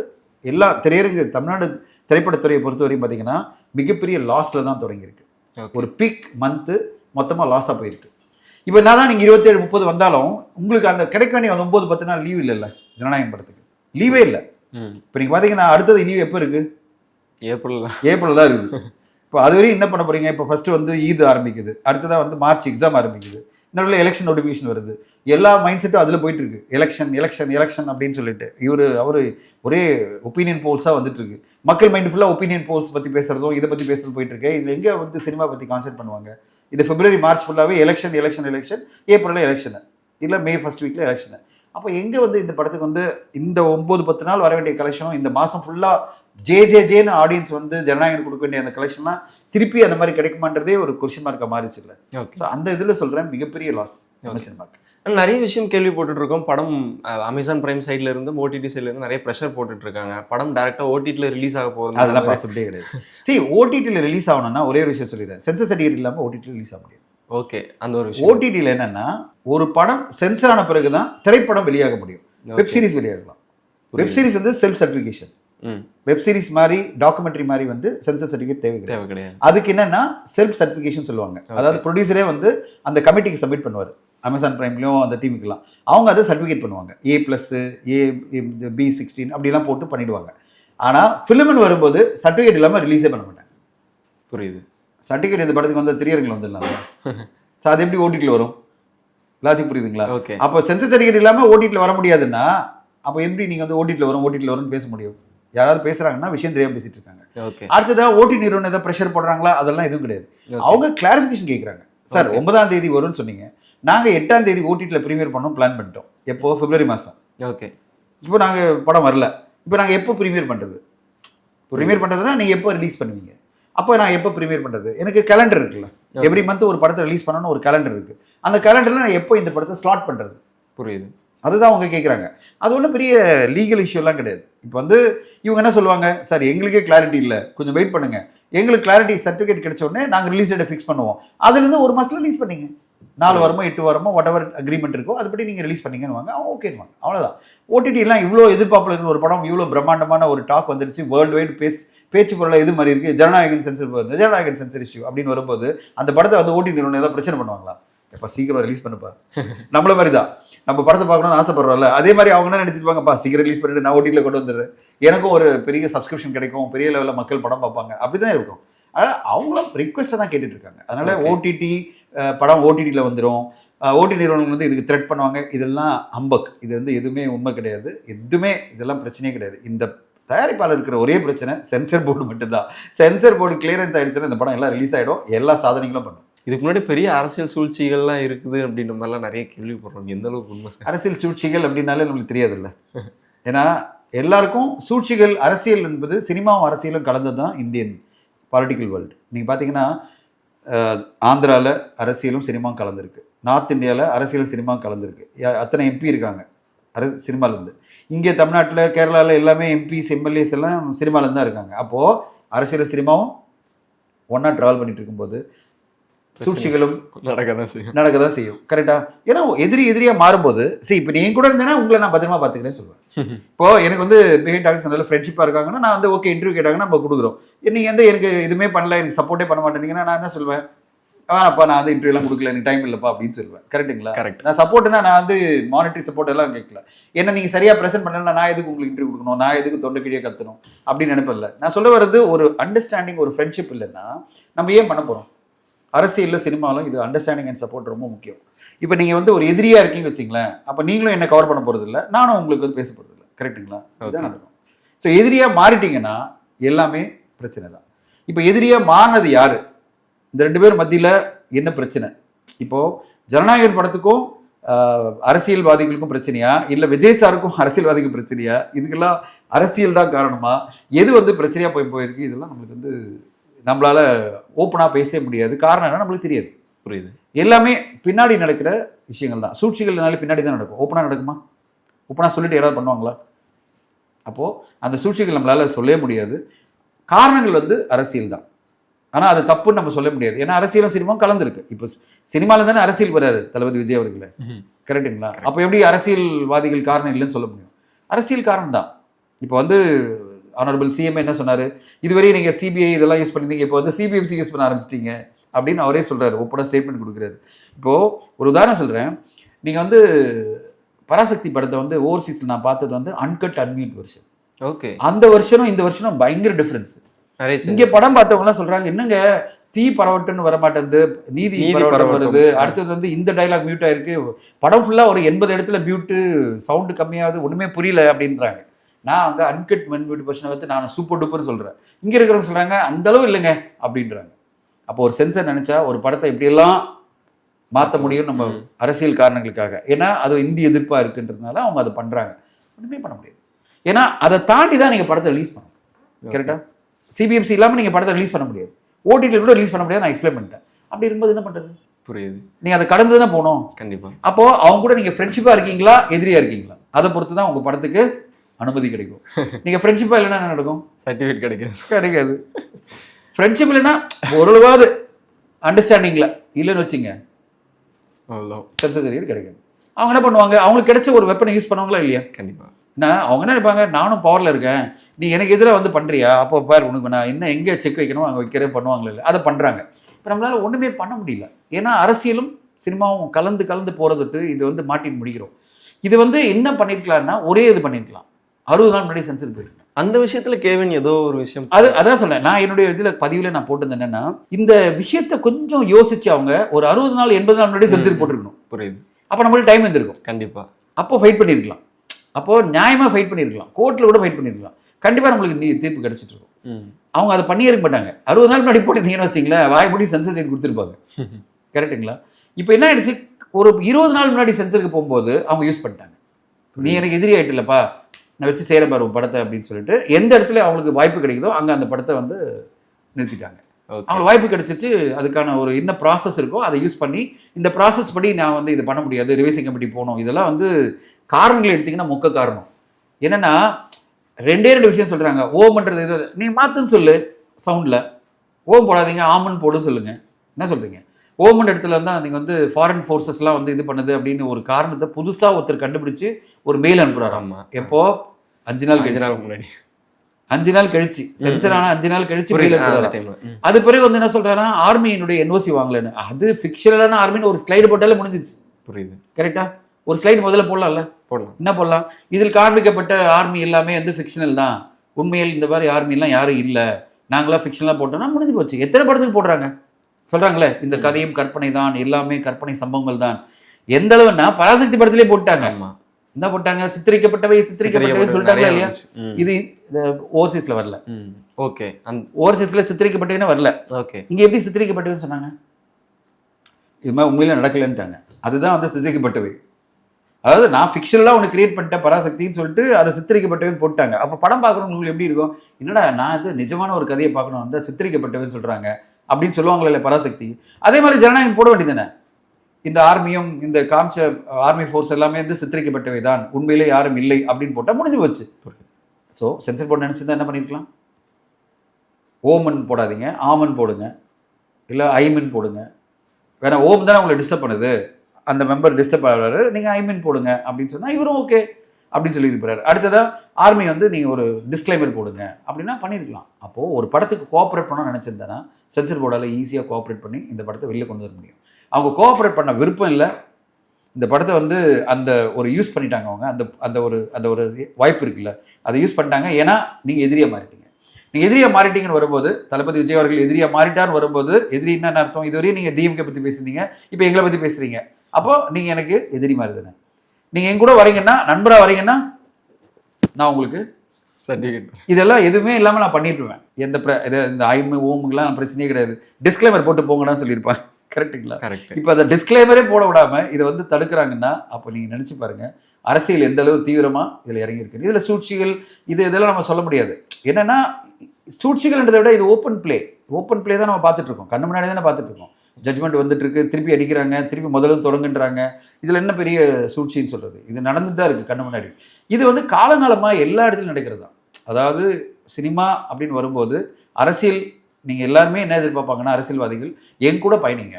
எல்லா திரையரங்கு தமிழ்நாடு திரைப்படத்துறையை பொறுத்தவரையும் பார்த்தீங்கன்னா மிகப்பெரிய லாஸில் தான் தொடங்கியிருக்கு. ஒரு பீக் மந்த்து மொத்தமாக லாஸாக போயிருக்கு. இப்போ என்ன தான் நீங்கள் இருபத்தேழு முப்பது வந்தாலும் உங்களுக்கு அந்த கிடைக்க வேண்டிய அந்த ஒம்பது பத்து நாள் லீவ் இல்லைல்ல ஜனநாயகம் படத்துக்கு. லீவே இல்லை. இப்போ நீங்கள் பார்த்தீங்கன்னா அடுத்தது லீவ் எப்போ இருக்குது ஏப்ரல் ஏப்ரல் தான் இருக்குது. இப்போ அது வரையும் என்ன பண்ண போறீங்க? இப்போ ஃபர்ஸ்ட் வந்து ஈத் ஆரம்பிக்குது. அடுத்ததா வந்து மார்ச் எக்ஸாம் ஆரம்பிக்குது. நடுவில் எலெக்ஷன் நோட்டிஃபிகேஷன் வருது. எல்லா மைண்ட் செட்டும் அதில் போயிட்டு இருக்கு எலெக்ஷன் எலெக்ஷன் எலெக்ஷன் அப்படின்னு சொல்லிட்டு. இவர் அவர் ஒரே ஒப்பீனியன் போல்ஸாக வந்துட்டு இருக்கு மக்கள் மைண்ட் ஃபுல்லாக ஒப்பீனியன் போல்ஸ் பற்றி பேசுறதும் இதை பற்றி பேசுறது போயிட்டு இருக்கு இது எங்கே வந்து சினிமா பற்றி கான்சென்ட் பண்ணுவாங்க? இது பிப்ரவரி மார்ச் ஃபுல்லாகவே எலெக்ஷன் எலெக்ஷன் எலெக்ஷன் ஏப்ரலில் எலெக்ஷனு இல்லை மே ஃபர்ஸ்ட் வீக்கில் எலெக்ஷனு அப்போ எங்கே வந்து இந்த படத்துக்கு வந்து இந்த ஒம்பது பத்து நாள் வர வேண்டிய கலெக்ஷனும் இந்த மாதம் ஃபுல்லாக ஜே ஜே ஜேன்னு ஆடியன்ஸ் வந்து ஜனநாயகம் கொடுக்க வேண்டிய அந்த கலெக்ஷன்லாம் திருப்பி அந்த மாதிரி கிடைக்குமான்றதே ஒரு கொஸ்டின் மார்க்காக மாறிச்சு இல்லை ஓகே ஸோ அந்த இதில் சொல்கிறேன் மிகப்பெரிய லாஸ். சினிமாக்கு நிறைய விஷயம் கேள்விப்பட்டுட்டு இருக்கோம் படம் அமேசான் பிரைம் சைட்ல இருந்து ஓடிடி சைட்ல இருந்து நிறைய ப்ரெஷர் போட்டுட்டு இருக்காங்க படம் டேரக்டா ஓடிடில ரிலீஸ் ஆக அதெல்லாம் போகுது பாசிபிலிட்டே கிடையாது. சரி ஓடிடியில் ரிலீஸ் ஆகணும்னா ஒரே ஒரு விஷயம் சொல்லிடுறேன். சென்சர் சர்டிஃபிகேட் இல்லாமல் ஓடிடியில் ரிலீஸ் ஆக முடியாது. ஓகே அந்த ஒரு விஷயம். ஓடிடியில் என்னன்னா ஒரு படம் சென்சர் ஆன பிறகு தான் திரைப்படம் வெளியாக முடியும். வெப் சீரிஸ் வெளியாகலாம் வெப் சீரிஸ் வந்து செல்ஃப் சர்டிஃபிகேஷன் வெப் சீரிஸ் மாதிரி டாக்குமெண்ட்ரி மாதிரி வந்து சென்சர் சர்டிஃபிகேட் தேவை கிடையாது. அதுக்கு என்னன்னா செல்ஃப் சர்டிஃபிகேஷன் சொல்லுவாங்க. அதாவது ப்ரொடியூசரே வந்து அந்த கமிட்டிக்கு சப்மிட் பண்ணுவார். அமேசான் பிரைம்லையும் அந்த டீமுக்குலாம் அவங்க அதை சர்டிஃபிகேட் பண்ணுவாங்க. A plus A B sixteen அப்படிலாம் போட்டு பண்ணிடுவாங்க. ஆனால் ஃபிலிம்னு வரும்போது சர்டிஃபிகேட் இல்லாமல் ரிலீஸே பண்ண மாட்டாங்க புரியுது. சர்டிஃபிகேட் இந்த படத்துக்கு வந்து திரையரங்கில் வந்துடலாம் ஸோ அது எப்படி ஓடிடியில் வரும்? லாஜிக் புரியுதுங்களா? ஓகே அப்போ சென்சர் சர்டிஃபிகேட் இல்லாமல் ஓடிடியில் வர முடியாதுன்னா அப்போ எப்படி நீங்கள் வந்து ஓடிடியில் வரும் ஓடிடியில் வரும்னு பேச முடியும்? யாராவது பேசுறாங்கன்னா விஷயம் தெரியாம பேசிட்டு இருக்காங்க. அடுத்ததா ஓடி நிறுவனம் ஏதாவது ப்ரெஷர் போடுறாங்களா? அதெல்லாம் எதுவும் கிடையாது. அவங்க கிளாரிஃபிகேஷன் கேட்குறாங்க சார். ஒன்பதாம் தேதி வரும்னு சொன்னீங்க. நாங்க எட்டாம் தேதி ஓடிடியில் ப்ரீமியர் பண்ணோம் பிளான் பண்ணிட்டோம். எப்போ? பிப்ரவரி மாசம். ஓகே இப்போ நாங்க படம் வரல. இப்போ நாங்க எப்போ ப்ரீமியர் பண்றது? ப்ரீமியர் பண்றதுன்னா நீங்க எப்போ ரிலீஸ் பண்ணுவீங்க? அப்போ நான் எப்போ ப்ரீமியர் பண்றது? எனக்கு கேலண்டர் இருக்குல்ல. எவ்ரி மந்த் ஒரு படத்தை ரிலீஸ் பண்ணணும்னு ஒரு கேலண்டர் இருக்கு. அந்த கேலண்டர்ல நான் எப்போ இந்த படத்தை ஸ்லாட் பண்றது? புரியுது. அதுதான் அவங்க கேட்குறாங்க அது ஒன்றும் பெரிய லீகல் இஷ்யூலாம் கிடையாது. இப்போ வந்து இவங்க என்ன சொல்லுவாங்க? சார் எங்களுக்கே கிளாரிட்டி இல்லை. கொஞ்சம் வெயிட் பண்ணுங்க. எங்களுக்கு கிளாரிட்டி சர்டிஃபிகேட் கிடைச்ச உடனே நாங்கள் ரிலீஸ் டேட்டை ஃபிக்ஸ் பண்ணுவோம். அதுலேருந்து ஒரு மாதத்துல ரிலீஸ் பண்ணீங்க. நாலு வாரமோ எட்டு வாரமோ வாட் எவர் அக்ரிமெண்ட் இருக்கோ அதுபடி நீங்கள் ரிலீஸ் பண்ணீங்கன்னு வாங்க அவங்க ஓகேன்னு அவ்வளோதான் ஓடிடிலாம் இவ்வளோ எதிர்பார்ப்பில் இருக்கிற ஒரு படம் இவ்வளோ பிரம்மாண்டமான ஒரு டாக் வந்துருச்சு. வேர்ல்டு வைடு பேஸ் பேச்சு பொருளை இது மாதிரி இருக்கு. Jananayagan censor Jananayagan censor issue அப்படின்னு வரும்போது அந்த படத்தை வந்து ஓடி நிறுவனம் ஏதாவது பிரச்சனை பண்ணுவாங்களா? எப்போ சீக்கிரம் ரிலீஸ் பண்ணுப்பா. நம்மள மாதிரி தான் நம்ம படத்தை பார்க்கணும்னு ஆசைப்படுறோம்ல. அதே மாதிரி அவங்க என்ன நினைச்சிருப்பாங்கப்பா சீக்கிரம் ரிலீஸ் பண்ணிட்டு நான் ஓடியில் கொண்டு வந்துடுறேன். எனக்கும் ஒரு பெரிய சப்ஸ்கிரிப்ஷன் கிடைக்கும். பெரிய லெவலில் மக்கள் படம் பார்ப்பாங்க. அப்படிதான் இருக்கும். அதனால் அவங்களும் ரிக்வெஸ்ட்டை தான் கேட்டுட்டு இருக்காங்க. அதனால. ஓடிடி படம் ஓடிடியில் வந்துடும் ஓடி நிறுவனங்கள் வந்து இதுக்கு த்ரெட் பண்ணுவாங்க. இதெல்லாம் அம்பக் இது வந்து எதுவுமே உண்மை கிடையாது. எதுவுமே இதெல்லாம் பிரச்சனையே கிடையாது. இந்த தயாரிப்பாளர் இருக்கிற ஒரே பிரச்சனை சென்சர் போர்டு மட்டும்தான். சென்சர் போர்டு கிளியரன்ஸ் ஆயிடுச்சுன்னா இந்த படம் எல்லாம் ரிலீஸ் ஆயிடும். எல்லா சாதனைகளும் பண்ணும். இதுக்கு முன்னாடி பெரிய அரசியல் சூழ்ச்சிகள்லாம் இருக்குது அப்படின்ற மாதிரிலாம் நிறைய கேள்விப்படுறோம். எந்த அளவுக்கு உண்மை அரசியல் சூழ்ச்சிகள் அப்படின்னாலே நம்மளுக்கு தெரியாதுல்ல. ஏன்னா எல்லாருக்கும் சூழ்ச்சிகள் அரசியல் என்பது சினிமாவும் அரசியலும் கலந்தது தான் இந்தியன் பாலிட்டிக்கல் வேர்ல்டு நீங்கள் பார்த்தீங்கன்னா ஆந்திராவில் அரசியலும் சினிமாவும் கலந்துருக்கு. நார்த் இந்தியாவில் அரசியலும் சினிமாவும் கலந்துருக்கு. யா- அத்தனை எம்பி இருக்காங்க. அரசு சினிமாலேருந்து இங்கே தமிழ்நாட்டில் கேரளாவில் எல்லாமே எம்பிஸ் எம்எல்ஏஸ் எல்லாம் சினிமாலேருந்து தான் இருக்காங்க. அப்போது அரசியல் சினிமாவும் ஒன்றா ட்ராவல் பண்ணிகிட்டு இருக்கும்போது சூழ்ச்சிகளும் நடக்க தான் செய்யும். நடக்க தான் செய்யும் கரெக்டா ஏன்னா எதிரி எதிரியா மாறும்போது சரி இப்போ நீ என் கூட இருந்தேன்னா உங்களை நான் பத்திரமா பார்த்துக்கிறேன் சொல்லுவேன். இப்போ எனக்கு வந்து பிஹைண்ட் டாக்டர்ஸ் நல்ல ஃப்ரெண்ட்ஷிப்பாக இருக்காங்கன்னா நான் வந்து ஓகே இன்டர்வியூ கேட்டாங்கன்னா நம்ம கொடுக்குறோம். நீங்க எந்த எனக்கு எதுவுமே பண்ணல எனக்கு சப்போர்ட்டே பண்ண மாட்டேனீங்கன்னா நான் என்ன சொல்லுவேன்? வேணாப்பா நான் வந்து இன்டர்வியூலாம் கொடுக்கல எனக்கு டைம் இல்லைப்பா அப்படின்னு சொல்லுவேன். கரெக்ட்டுங்களா Correct. நான் சப்போர்ட்னா நான் வந்து மானிட்டரி சப்போர்ட் எல்லாம் கேட்கல. என்ன நீங்க சரியா ப்ரெசென்ட் பண்ணல நான் எதுக்கு உங்களுக்கு இன்டர்வியூ கொடுக்கணும்? நான் எதுக்கு தொண்டை கிழியே கத்தணும்? அப்படின்னு நினைப்பதில்ல நான் சொல்ல வர்றது ஒரு அண்டர்ஸ்டாண்டிங் ஒரு ஃப்ரெண்ட்ஷிப் இல்லைன்னா நம்ம ஏன் பண்ண போறோம்? அரசியலில் சினிமாலும் இது அண்டர்ஸ்டாண்டிங் அண்ட் சப்போர்ட் ரொம்ப முக்கியம். இப்போ நீங்கள் வந்து ஒரு எதிரியா இருக்கீங்க வச்சுங்களேன் அப்போ நீங்களும் என்ன கவர் பண்ண போறது இல்ல நானும் உங்களுக்கு வந்து பேச போறது இல்லை கரெக்ட்டுங்களா இதுதான் நடக்கும். ஸோ எதிரியா மாறிட்டீங்கன்னா எல்லாமே பிரச்சனை தான். இப்போ எதிரியா மாறினது யாரு? இந்த ரெண்டு பேர் மத்தியில என்ன பிரச்சனை? இப்போ ஜனநாயகன் படத்துக்கும் அரசியல்வாதிகளுக்கும் பிரச்சனையா? இல்ல விஜய் சாருக்கும் அரசியல்வாதிக்கும் பிரச்சனையா? இதுக்கெல்லாம் அரசியல் தான் காரணமா? எது வந்து பிரச்சனையா போய் போயிருக்கு? இதெல்லாம் நம்மளுக்கு வந்து நம்மளால ஓப்பனா பேசவே முடியாது. காரணம் என்ன நம்மளுக்கு தெரியாது. புரியுது. எல்லாமே பின்னாடி நடக்கிற விஷயங்கள் தான். சூழ்ச்சிகள்னால பின்னாடி தான் நடக்கும். ஓப்பனா நடக்குமா? ஓப்பனா சொல்லிட்டு யாராவது பண்ணுவாங்களா? அப்போ அந்த சூழ்ச்சிகள் நம்மளால சொல்லவே முடியாது. காரணங்கள் வந்து அரசியல் தான். ஆனா அது தப்புன்னு நம்ம சொல்ல முடியாது. ஏன்னா அரசியலும் சினிமாவும் கலந்துருக்கு. இப்போ சினிமால தானே அரசியல் வராரு தளபதி விஜய் அவர்களே. கரெக்ட்டுங்களா? அப்போ எப்படி அரசியல்வாதிகள் காரணம் இல்லைன்னு சொல்ல முடியும்? அரசியல் காரணம் தான். இப்போ வந்து ஆனரபிள் சிஎம் என்ன சொன்னாரு? இதுவரை நீங்க சிபிஐ இதெல்லாம் யூஸ் பண்ணிருந்தீங்க இப்போ வந்து சிபிஎம்சி யூஸ் பண்ண ஆரம்பிச்சிட்டீங்க அப்படின்னு அவரே சொல்றாரு. ஒப்பட ஸ்டேட்மெண்ட் கொடுக்குறாரு. இப்போ ஒரு உதாரணம் சொல்றேன். நீங்க வந்து பராசக்தி படத்தை வந்து ஓவர்சீஸ்ல நான் பார்த்தது வந்து அன்கட் அன்மியூட் வெர்ஷன் ஓகே. அந்த வருஷனும் இந்த வருஷனும் பயங்கர டிஃபரன்ஸ் நிறைய இங்க படம் பார்த்தவங்க எல்லாம் சொல்றாங்க என்னங்க? தீ பரவட்டுன்னு வர மாட்டேங்குது நீதி பரவட்டும். வருது. அடுத்தது வந்து இந்த டைலாக் மியூட் ஆயிருக்கு. படம் ஃபுல்லா ஒரு எண்பது இடத்துல மியூட்டு சவுண்டு கம்மியாகுது. ஒண்ணுமே புரியல அப்படின்றாங்க. நான் அங்க அன்கட் மென் மியூட் பர்சனை வந்து நான் சூப்பர் டூப்பர்னு சொல்றேன். இங்க இருக்கிறவங்க சொல்றாங்க அந்த அளவு இல்லைங்க அப்படின்றாங்க. அப்போ ஒரு சென்சர் நினைச்சா ஒரு படத்தை இப்படியெல்லாம் மாத்த முடியும் நம்ம. அரசியல் காரணங்களுக்காக? ஏன்னா அது இந்தி எதிர்ப்பா இருக்குன்றதுனால அவங்க அதை பண்றாங்க. ஒண்ணுமே பண்ண முடியாது. ஏன்னா அதை தாண்டி தான் நீங்க படத்தை ரிலீஸ் பண்ணணும். கரெக்டா சிபிஎம்சி இல்லாம நீங்க படத்தை ரிலீஸ் பண்ண முடியாது. ஓடிடியில் கூட ரிலீஸ் பண்ண முடியாது. நான் எக்ஸ்பிளைன் பண்ணிட்டேன். அப்படி இருக்கும்போது என்ன பண்றது? புரியுது. நீங்க அதை கடந்து தானே போகணும்? கண்டிப்பா. அப்போ அவங்க கூட நீங்க ஃப்ரெண்ட்ஷிப்பா இருக்கீங்களா? எதிரியா இருக்கீங்களா? அதை பொறுத்து தான் உங்க படத்துக்கு அனுமதி கிடைக்கும். நீங்க ஃப்ரெண்ட்ஷிப்பா இல்லைன்னா என்ன நடக்கும்? சர்டிஃபிகேட் கிடைக்காது. கிடைக்காது. ஃப்ரெண்ட்ஷிப் இல்லைன்னா ஓரளவாவது அண்டர்ஸ்டாண்டிங்ல இல்லைன்னு வச்சுங்க. சர்டிஃபிகேட் கிடைக்காது. அவங்க என்ன பண்ணுவாங்க? அவங்களுக்கு கிடைச்ச ஒரு வெப்பனை யூஸ் பண்ணுவாங்களா இல்லையா? கண்டிப்பா. நான் அவங்க என்ன நினைப்பாங்க? நானும் பவர்ல இருக்கேன். நீ எனக்கு எதிராக வந்து பண்றியா? அப்போ பாரு உனக்கு நான் என்ன எங்க செக் வைக்கணும் அங்கே வைக்கிறேன் பண்ணுவாங்களே இல்லை அதை பண்றாங்க. இப்போ நம்மளால ஒண்ணுமே பண்ண முடியல. ஏன்னா அரசியலும் சினிமாவும் கலந்து கலந்து போறதுட்டு இது வந்து மாட்டின்னு முடிக்கிறோம் இது வந்து என்ன பண்ணிருக்கலாம்னா ஒரே இது பண்ணிருக்கலாம். அறுபது நாள் முன்னாடி சென்சர் போயிருக்கு. அந்த விஷயத்துல கேவின் ஏதோ ஒரு விஷயம். அது அதான் சொல்றேன் நான் என்னுடைய இதுல பதிவுல நான் போட்டது என்னன்னா இந்த விஷயத்தை கொஞ்சம் யோசிச்சு அவங்க ஒரு அறுபது நாள் எண்பது நாள் முன்னாடி சென்சர் போட்டிருக்கணும். புரியுது. அப்போ நம்மளுக்கு டைம் இருந்திருக்கும் கண்டிப்பா. அப்போ ஃபைட் பண்ணியிருக்கலாம் அப்போ நியாயமா ஃபைட் பண்ணியிருக்கலாம் கோர்ட்ல கூட ஃபைட் பண்ணியிருக்கலாம் கண்டிப்பா நம்மளுக்கு தீர்ப்பு கிடைச்சிட்டு இருக்கும் அவங்க அதை பண்ணியிருக்க மாட்டாங்க. அறுபது நாள் முன்னாடி போட்டிருந்தீங்கன்னு வச்சிங்களேன் வாய்ப்படி சென்சர் சைட் கொடுத்துருப்பாங்க. கரெக்ட்டுங்களா? இப்போ என்ன ஆயிடுச்சு? ஒரு இருபது நாள் முன்னாடி சென்சருக்கு போகும்போது அவங்க யூஸ் பண்ணிட்டாங்க. நீ எனக்கு எதிரி ஆயிட்டுலப்பா வச்சு பாரு உன் படத்தை அப்படின்னு சொல்லிட்டு எந்த இடத்துல அவங்களுக்கு வாய்ப்பு கிடைக்குதோ அங்க அந்த படத்தை வந்து நிறுத்திட்டாங்க. அவங்களுக்கு வாய்ப்பு கிடைச்சிச்சு அதுக்கான ஒரு என்ன ப்ராசஸ் இருக்கோ அதை யூஸ் பண்ணி இந்த ப்ராசஸ் படி நான் வந்து இது பண்ண முடியாது ரிவைசிங் கமிட்டி போகணும். இதெல்லாம் வந்து காரணங்கள் எடுத்தீங்கன்னா மொக்க காரணம். என்னன்னா ரெண்டே ரெண்டு விஷயம் சொல்றாங்க. ஓம்ன்றது இது நீ மாத்துன்னு சொல்லு சவுண்ட்ல ஓம் போடாதீங்க ஆமன் போடு சொல்லுங்க. என்ன சொல்றீங்க? ஓமன் இடத்துல இருந்தா நீங்க வந்து ஃபாரின் ஃபோர்ஸஸ்லாம் வந்து இது பண்ணுது அப்படின்னு ஒரு காரணத்தை புதுசா ஒருத்தர் கண்டுபிடிச்சு ஒரு மெயில் அனுப்புறாரு ஆமா. எப்போ? அஞ்சு நாள் அஞ்சு கழிச்சு. நாளுக்கு முன்னாடி. அஞ்சு நாள் கழிச்சு. சென்சர் ஆனா அஞ்சு நாள் கழிச்சு. அது பிறகு வந்து என்ன சொல்றாருன்னா ஆர்மியினுடைய என்ஓசி வாங்கலன்னு. அது ஃபிக்ஷனலான ஆர்மின்னு ஒரு ஸ்லைடு போட்டாலே முடிஞ்சிச்சு புரியுது. கரெக்டா ஒரு ஸ்லைடு முதல்ல போடலாம்ல? போடலாம். என்ன போடலாம்? இதில் காண்பிக்கப்பட்ட ஆர்மி எல்லாமே வந்து ஃபிக்ஷனல் தான். உண்மையில் இந்த மாதிரி ஆர்மி எல்லாம் யாரும் இல்ல. நாங்களாம் ஃபிக்ஷனலாக போட்டோம்னா முடிஞ்சு போச்சு. எத்தனை படத்துக்கு போடுறாங்க? சொல்றாங்களே இந்த கதையும் கற்பனை தான். எல்லாமே கற்பனை சம்பவங்கள் தான். எந்த அளவுன்னா பராசக்தி படத்திலே போட்டாங்க என்ன போட்டாங்க? சித்தரிக்கப்பட்டவை சித்தரிக்கப்பட்டவை சொல்லிட்டாங்களா இல்லையா. இது ஓவர்சீஸ்ல வரல. ஓகே. அந்த ஓவர்சீஸ்ல சித்தரிக்கப்பட்டவைன்னு வரல. ஓகே. இங்க எப்படி சித்தரிக்கப்பட்டவைன்னு சொன்னாங்க? இது மாதிரி உண்மையில நடக்கலன்ட்டாங்க. அதுதான் வந்து சித்தரிக்கப்பட்டவை. அதாவது நான் ஃபிக்ஷனலாக ஒன்று கிரியேட் பண்ணிட்டேன் பராசக்தின்னு சொல்லிட்டு அதை சித்தரிக்கப்பட்டவன் போட்டாங்க. அப்போ படம் பார்க்குறவங்க உங்களுக்கு எப்படி இருக்கும்? என்னடா நான் இது நிஜமான ஒரு கதையை பார்க்கணும் வந்து சித்தரிக்கப்பட்டவன் சொல்கிறாங்க அப்படின்னு சொல்லுவாங்களே பராசக்தி? அதே மாதிரி ஜனநாயகம் போட வேண்டியதானே இந்த ஆர்மியும் இந்த காமிச்ச ஆர்மி ஃபோர்ஸ் எல்லாமே வந்து சித்தரிக்கப்பட்டவை தான் உண்மையிலே யாரும் இல்லை அப்படின்னு போட்டால் முடிஞ்சு போச்சு. ஸோ சென்சர் போர்டு நினச்சிருந்தா என்ன பண்ணியிருக்கலாம் ஓமன் போடாதீங்க. ஆமன் போடுங்க. இல்லை ஐமன் போடுங்க. வேணா ஓம் தானே உங்களை டிஸ்டர்ப் பண்ணுது. அந்த மெம்பர் டிஸ்டர்ப் ஆகிறாரு. நீங்கள் ஐமன் போடுங்க அப்படின்னு சொன்னால் இவரும் ஓகே அப்படின்னு சொல்லியிருப்பாரு அடுத்ததாக ஆர்மி வந்து நீங்கள் ஒரு டிஸ்க்ளைமர் போடுங்க அப்படின்னா பண்ணியிருக்கலாம் அப்போது ஒரு படத்துக்கு கோஆப்ரேட் பண்ண நினச்சிருந்தேன்னா சென்சர் போர்டால் ஈஸியாக கோஆப்ரேட் பண்ணி இந்த படத்தை வெளியில் கொண்டு வர முடியும். அவங்க கோஆப்ரேட் பண்ண விருப்பம் இல்லை. இந்த படத்தை வந்து அந்த ஒரு யூஸ் பண்ணிட்டாங்க அவங்க. அந்த அந்த ஒரு அந்த ஒரு வாய்ப்பு இருக்குல்ல. அதை யூஸ் பண்ணிட்டாங்க. ஏன்னா நீங்கள் எதிரியாக மாறிட்டீங்க. நீங்கள் எதிரியாக மாறிட்டீங்கன்னு வரும்போது தளபதி விஜய் அவர்கள் எதிரியாக மாறிட்டான்னு வரும்போது எதிரி என்ன அர்த்தம்? இதுவரையும் நீங்கள் டிஎம்கே பற்றி பேசுனீங்க இப்போ எங்களை பற்றி பேசுகிறீங்க அப்போ நீங்கள் எனக்கு எதிரி மாதிரி தானே. நீங்கள் என் கூட வரீங்கன்னா நண்பராக வரீங்கன்னா நான் உங்களுக்கு சர்டிஃபிகேட். இதெல்லாம் எதுவுமே இல்லாமல் நான் பண்ணிட்டுருவேன் எந்த இந்த ஐமு ஓமுக்கெல்லாம் பிரச்சனையே கிடையாது. டிஸ்க்ளைமர் போட்டு போங்கன்னு சொல்லியிருப்பாங்க. கரெக்டுங்களா கரெக்ட் இப்போ அந்த டிஸ்க்ளைமரே போட விடாம இதை வந்து தடுக்கிறாங்கன்னா அப்போ நீங்க நினைச்சு பாருங்க அரசியல் எந்த அளவு தீவிரமா இதுல இறங்கியிருக்கு. இதுல சூழ்ச்சிகள் இது இதெல்லாம் நம்ம சொல்ல முடியாது. என்னன்னா சூழ்ச்சிகள்ன்றதை விட இது ஓப்பன் ப்ளே ஓப்பன் ப்ளே தான் நம்ம பார்த்துட்டு இருக்கோம் கண்ணு முன்னாடி தானே பார்த்துட்டு இருக்கோம் ஜட்மெண்ட் வந்துட்டு இருக்கு திருப்பி அடிக்கிறாங்க திருப்பி முதல்ல தொடங்குன்றாங்க. இதுல என்ன பெரிய சூழ்ச்சின்னு சொல்றது? இது நடந்துட்டு தான் இருக்கு கண்ணு முன்னாடி. இது வந்து காலங்காலமா எல்லா இடத்துலையும் நடக்கிறது தான் அதாவது சினிமா அப்படின்னு வரும்போது அரசியல் நீங்கள் எல்லாருமே என்ன எதிர்பார்ப்பாங்கன்னா அரசியல்வாதிகள் என் கூட பயணிங்க.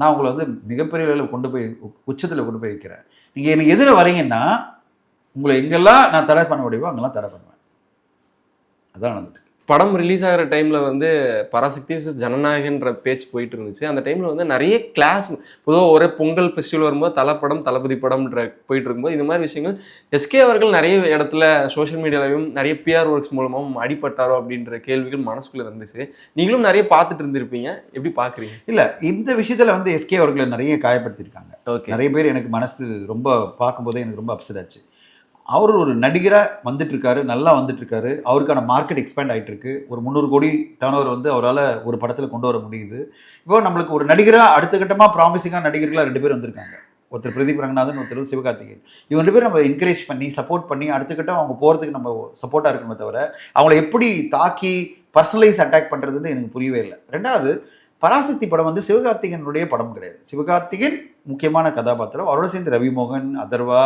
நான் உங்களை வந்து மிகப்பெரிய அளவில் கொண்டு போய் உச்சத்தில் கொண்டு போய் வைக்கிறேன். நீங்கள் எனக்கு எதிர வரீங்கன்னா உங்களை எங்கெல்லாம் நான் தடை பண்ண முடியுமோ அங்கெல்லாம் தடை பண்ணுவேன். அதான் நடந்துட்டு படம் ரிலீஸ் ஆகிற டைம்ல வந்து பராசக்தி விசஸ் ஜனநாயகன்ற பேச்சு போயிட்டு இருந்துச்சு. அந்த டைம்ல வந்து நிறைய கிளாஸ் பொதுவாக ஒரே பொங்கல் ஃபெஸ்டிவல் வரும்போது தலை படம் தளபதி படம்ன்ற போயிட்டு இருக்கும்போது இது மாதிரி விஷயங்கள் எஸ்கே அவர்கள் நிறைய இடத்துல சோஷியல் மீடியாலையும் நிறைய பிஆர் ஒர்க்ஸ் மூலமாகவும் அடிபட்டாரோ அப்படின்ற கேள்விகள் மனசுக்குள்ள இருந்துச்சு. நீங்களும் நிறைய பார்த்துட்டு இருந்திருப்பீங்க. எப்படி பாக்குறீங்க இல்ல இந்த விஷயத்துல வந்து எஸ்கே அவர்களை நிறைய காயப்படுத்தியிருக்காங்க. ஓகே நிறைய பேர் எனக்கு மனசு ரொம்ப பார்க்கும்போதே எனக்கு ரொம்ப அப்செட் ஆச்சு. அவர் ஒரு நடிகராக வந்துட்டுருக்காரு நல்லா வந்துட்டுருக்காரு. அவருக்கான மார்க்கெட் எக்ஸ்பேண்ட் ஆகிட்டுருக்கு ஒரு முந்நூறு கோடி டர்ன் வந்து அவரால் ஒரு படத்தில் கொண்டு வர முடியுது. இப்போ நம்மளுக்கு ஒரு நடிகராக அடுத்த கட்டமாக ப்ராமிசிங்காக நடிகர்களாக ரெண்டு பேர் வந்திருக்காங்க. ஒருத்தர் பிரதீப் ரங்கநாதன் ஒருத்தர் சிவகார்த்திகேயன். இவங்க ரெண்டு பேரும் நம்ம என்கரேஜ் பண்ணி சப்போர்ட் பண்ணி அடுத்த கட்டம் அவங்க போகிறதுக்கு நம்ம சப்போர்ட்டாக இருக்கணுமே தவிர அவங்கள எப்படி தாக்கி பர்சனலைஸ் அட்டாக் பண்ணுறதுன்னு எனக்கு புரியவே இல்லை. ரெண்டாவது பராசக்தி படம் வந்து சிவகார்த்திகேயனுடைய படம் கிடையாது. சிவகார்த்திகேயன் முக்கியமான கதாபாத்திரம். அவரோட சேர்ந்து ரவிமோகன் அதர்வா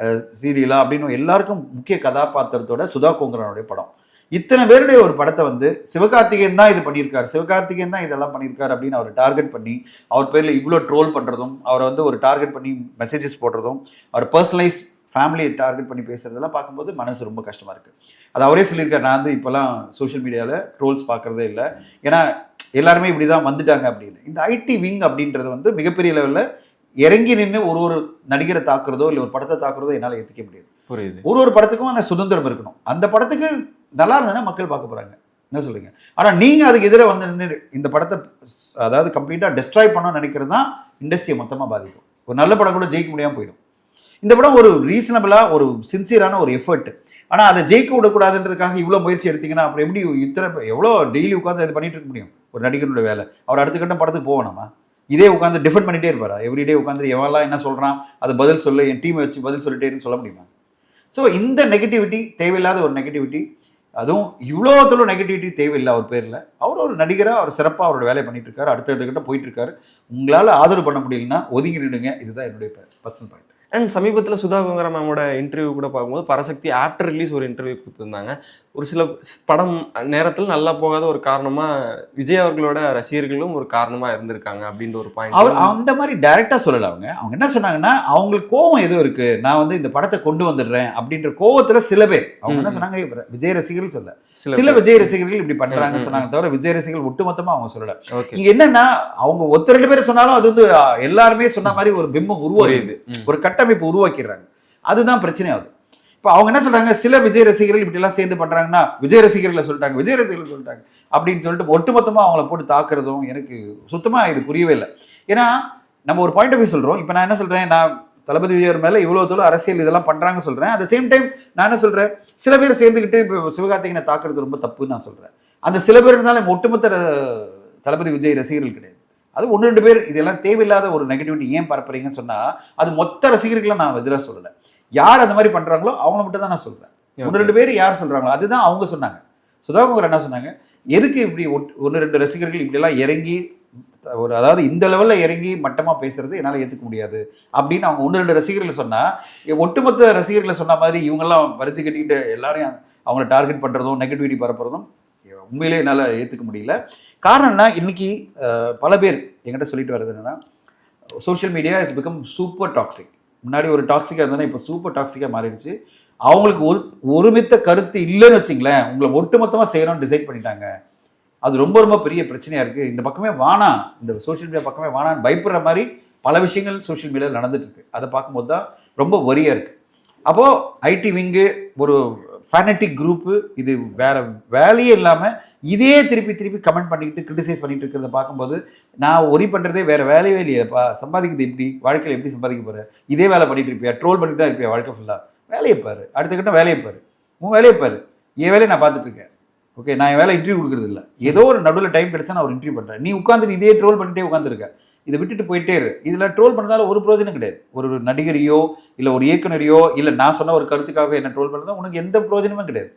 சீலீலா சீரியலா அப்படின்னு எல்லாருக்கும் முக்கிய கதாபாத்திரத்தோட சுதா கோங்கரனுடைய படம். இத்தனை பேருடைய ஒரு படத்தை வந்து சிவகார்த்திகேயன் தான் இது பண்ணியிருக்கார். சிவகார்த்திகேயன் தான் இதெல்லாம் பண்ணியிருக்கார் அப்படின்னு அவர் டார்கெட் பண்ணி அவர் பேரில் இவ்வளோ ட்ரோல் பண்ணுறதும் அவரை வந்து ஒரு டார்கெட் பண்ணி மெசேஜஸ் போடுறதும் அவர் பர்சனலைஸ் ஃபேமிலியை டார்கெட் பண்ணி பேசுறதெல்லாம் பார்க்கும்போது மனசு ரொம்ப கஷ்டமாக இருக்குது அது அவரே சொல்லியிருக்காரு. நான் வந்து இப்போல்லாம் சோஷியல் மீடியாவில் ட்ரோல்ஸ் பார்க்குறதே இல்லை. ஏன்னா எல்லாருமே இப்படி தான் வந்துட்டாங்க அப்படின்னு. இந்த ஐடி விங் அப்படின்றது வந்து மிகப்பெரிய லெவலில் இறங்கி நின்று ஒரு ஒரு நடிகரை தாக்குறதோ இல்லை ஒரு படத்தை தாக்குறதோ என்னால் ஏற்றுக்க முடியாது. புரியுது. ஒரு ஒரு படத்துக்கும் அந்த சுதந்திரம் இருக்கணும். அந்த படத்துக்கு நல்லா இருந்ததுன்னா மக்கள் பார்க்க போறாங்க. என்ன சொல்றீங்க? ஆனா நீங்க அதுக்கு எதிராக வந்து நின்னு இந்த படத்தை அதாவது கம்ப்ளீட்டா டெஸ்ட்ராய் பண்ணணும்னு நினைக்கிறது தான் இண்டஸ்ட்ரியை மொத்தமா பாதிக்கும். ஒரு நல்ல படம் கூட ஜெயிக்க முடியாம போயிடும். இந்த படம் ஒரு ரீசனபிளா ஒரு சின்சியரான ஒரு எஃபர்ட் ஆனா அதை ஜெயிக்க விடக்கூடாதுன்றதுக்காக இவ்வளவு முயற்சி எடுத்தீங்கன்னா அப்புறம் எப்படி இத்தனை எவ்வளோ டெய்லி உட்காந்து இது பண்ணிட்டு இருக்க முடியும்? ஒரு நடிகருடைய வேலை. அவர் அடுத்த கட்டம் படத்துக்கு போகணுமா இதே உட்காந்து டிஃபெண்ட் பண்ணிகிட்டே இருப்பார்? எவ்ரிடே உட்காந்து எவெல்லாம் என்ன சொல்கிறான் அது பதில் சொல்ல என் டீமை வச்சு பதில் சொல்லிட்டே சொல்ல முடியுமா? ஸோ இந்த நெகட்டிவிட்டி தேவையில்லாத ஒரு நெகட்டிவிட்டி அதுவும் இவ்வளோ நெகட்டிவிட்டி தேவையில்லை அவர் பேரில். அவர் ஒரு நடிகராக அவர் சிறப்பாக அவரோட வேலையை பண்ணிட்டு இருக்காரு அடுத்த கிட்ட போயிட்டு இருக்காரு. உங்களால் ஆதரவு பண்ண முடியலன்னா ஒதுங்கி நிடுங்க இதுதான் என்னுடைய பர்சனல் பாயிண்ட் அண்ட் சமீபத்தில் சுதா கோங்கரா மேமோட இன்டர்வியூ கூட பார்க்கும்போது பரசக்தி ஆஃப்டர் ரிலீஸ் ஒரு இன்டர்வியூ கொடுத்துருந்தாங்க. ஒரு சில படம் நேரத்தில் நல்லா போகாத ஒரு காரணமா விஜய் அவர்களோட ரசிகர்களும் ஒரு காரணமா இருந்திருக்காங்க அப்படின்ற ஒரு அவர் பாயிண்ட் அந்த மாதிரி டைரக்டா சொல்லல அவங்க. அவங்க என்ன சொன்னாங்கன்னா அவங்களுக்கு கோவம் எதுவும் இருக்கு. நான் வந்து இந்த படத்தை கொண்டு வந்துடுறேன் அப்படின்ற கோவத்துல சில பேர். அவங்க என்ன. சொன்னாங்க விஜய் ரசிகர்கள் சொல்ல சில விஜய் ரசிகர்கள் இப்படி ம், சொன்னாங்க தவிர விஜய் ரசிகர்கள் ஒட்டுமொத்தமா அவங்க சொல்லல. இங்க என்னன்னா அவங்க ஒருத்தர் ரெண்டு பேரும் சொன்னாலும் அது வந்து எல்லாருமே சொன்ன மாதிரி ஒரு பிம்பம் உருவாகுது. புரியுது. ம். கட்டமைப்பு உருவாக்கிடுறாங்க. அதுதான் பிரச்சனை ஆகுது இப்போ அவங்க என்ன சொல்றாங்க? சில விஜய் ரசிகர்கள் இப்படிலாம் சேர்ந்து பண்றாங்கன்னா விஜய் ரசிகர்களை சொல்லிட்டாங்க விஜய் ரசிகர்கள் சொல்லிட்டாங்க அப்படின்னு சொல்லிட்டு ஒட்டுமொத்தமாக அவங்கள போட்டு தாக்குறதும் எனக்கு சுத்தமாக இது புரியவே இல்லை. ஏன்னா நம்ம ஒரு பாயிண்ட் ஆஃப் வியூ சொல்கிறோம் இப்போ நான் என்ன சொல்கிறேன் நான் தளபதி விஜயர் மேலே இவ்வளோ தூரம் அரசியல் இதெல்லாம் பண்ணுறாங்க சொல்கிறேன் அட் சேம் டைம் நான் என்ன சொல்கிறேன் சில பேர் சேர்ந்துக்கிட்டு இப்போ சிவகார்த்திகனை தாக்குறது ரொம்ப தப்புன்னு நான் சொல்கிறேன் அந்த சில பேர் இருந்தாலும் ஒட்டுமொத்த தளபதி விஜய் ரசிகர்கள் கிடையாது. அது ஒன்று ரெண்டு பேர். இதெல்லாம் தேவையில்லாத ஒரு நெகட்டிவிட்டி ஏன் பரப்புறீங்கன்னு சொன்னா அது மொத்த ரசிகர்களை நான் எதிராக சொல்லலை. யார் அந்த மாதிரி பண்றாங்களோ அவங்கள மட்டும் தான் நான் சொல்றேன். ஒன்று ரெண்டு பேர் யார் சொல்றாங்களோ அதுதான் அவங்க சொன்னாங்க. சுதாகர் என்ன சொன்னாங்க? எதுக்கு இப்படி ஒன்று ரெண்டு ரசிகர்கள் இப்படியெல்லாம் இறங்கி ஒரு அதாவது இந்த லெவலில் இறங்கி மட்டமாக பேசுறது என்னால் ஏற்றுக்க முடியாது அப்படின்னு அவங்க ஒன்று ரெண்டு ரசிகர்கள் சொன்னால் ஒட்டுமொத்த ரசிகர்களை சொன்ன மாதிரி இவங்கெல்லாம் வரிச்சு கட்டிக்கிட்டு எல்லாரையும் அவங்கள டார்கெட் பண்ணுறதும் நெகட்டிவிட்டி பரப்புறதும் உண்மையிலே என்னால் ஏற்றுக்க முடியல. காரணம் என்ன? இன்னைக்கு பல பேர் என்கிட்ட சொல்லிட்டு வர்றது என்னன்னா social media is become super toxic முன்னாடி ஒரு டாக்ஸிக்காக இருந்தாலும் இப்போ சூப்பர் டாக்ஸிக்காக மாறிடுச்சு. அவங்களுக்கு ஒரு ஒருமித்த கருத்து இல்லைன்னு வச்சிங்களேன் உங்களை ஒட்டுமொத்தமாக செய்யணும்னு டிசைட் பண்ணிட்டாங்க. அது ரொம்ப ரொம்ப பெரிய பிரச்சனையாக இருக்குது இந்த பக்கமே வானா இந்த சோஷியல் மீடியா பக்கமே வானான்னு பயப்படுற மாதிரி பல விஷயங்கள் சோஷியல் மீடியாவில் நடந்துட்டு இருக்கு. அதை பார்க்கும்போது தான் ரொம்ப வரியாக இருக்குது அப்போது ஐடி விங்கு ஒரு ஃபேனட்டிக் குரூப்பு இது வேற வேலையே இல்லாமல் இதே திருப்பி திருப்பி கமெண்ட் பண்ணிக்கிட்டு கிரிட்டிசைஸ் பண்ணிட்டு இருக்கிறத பார்க்கும்போது நான் ஒரி பண்ணுறதே வேற வேலையே இல்லையப்பா சம்பாதிக்கிறது எப்படி? வாழ்க்கையில் எப்படி சம்பாதிக்க போற? இதே வேலை பண்ணிட்டு இருப்பியா? ட்ரோல் பண்ணிட்டு தான் இருப்பியா வாழ்க்கை ஃபுல்லாக வேலையை பாரு. அடுத்த கட்டம் வேலையை பாரு. உன் வேலையை பாரு. என் வேலையை நான் பார்த்துட்டு இருக்கேன். ஓகே நான் என் வேலை இன்டர்வியூ கொடுக்குறது இல்லை. ஏதோ ஒரு நடுவில் டைம் கிடைச்சா நான் ஒரு இன்டர்வியூ பண்ணுறேன் நீ உட்காந்து இதே ட்ரோல் பண்ணிட்டே உட்காந்துருக்கேன் இதை விட்டுட்டு போயிட்டே இரு. இதில் ட்ரோல் பண்ணதால ஒரு பிரயோஜனம் கிடையாது. ஒரு நடிகரையோ இல்லை ஒரு இயக்குனரையோ இல்லை நான் சொன்ன ஒரு கருத்துக்காக என்ன ட்ரோல் பண்ணதா உனக்கு எந்த பிரயோஜனமும் கிடையாது.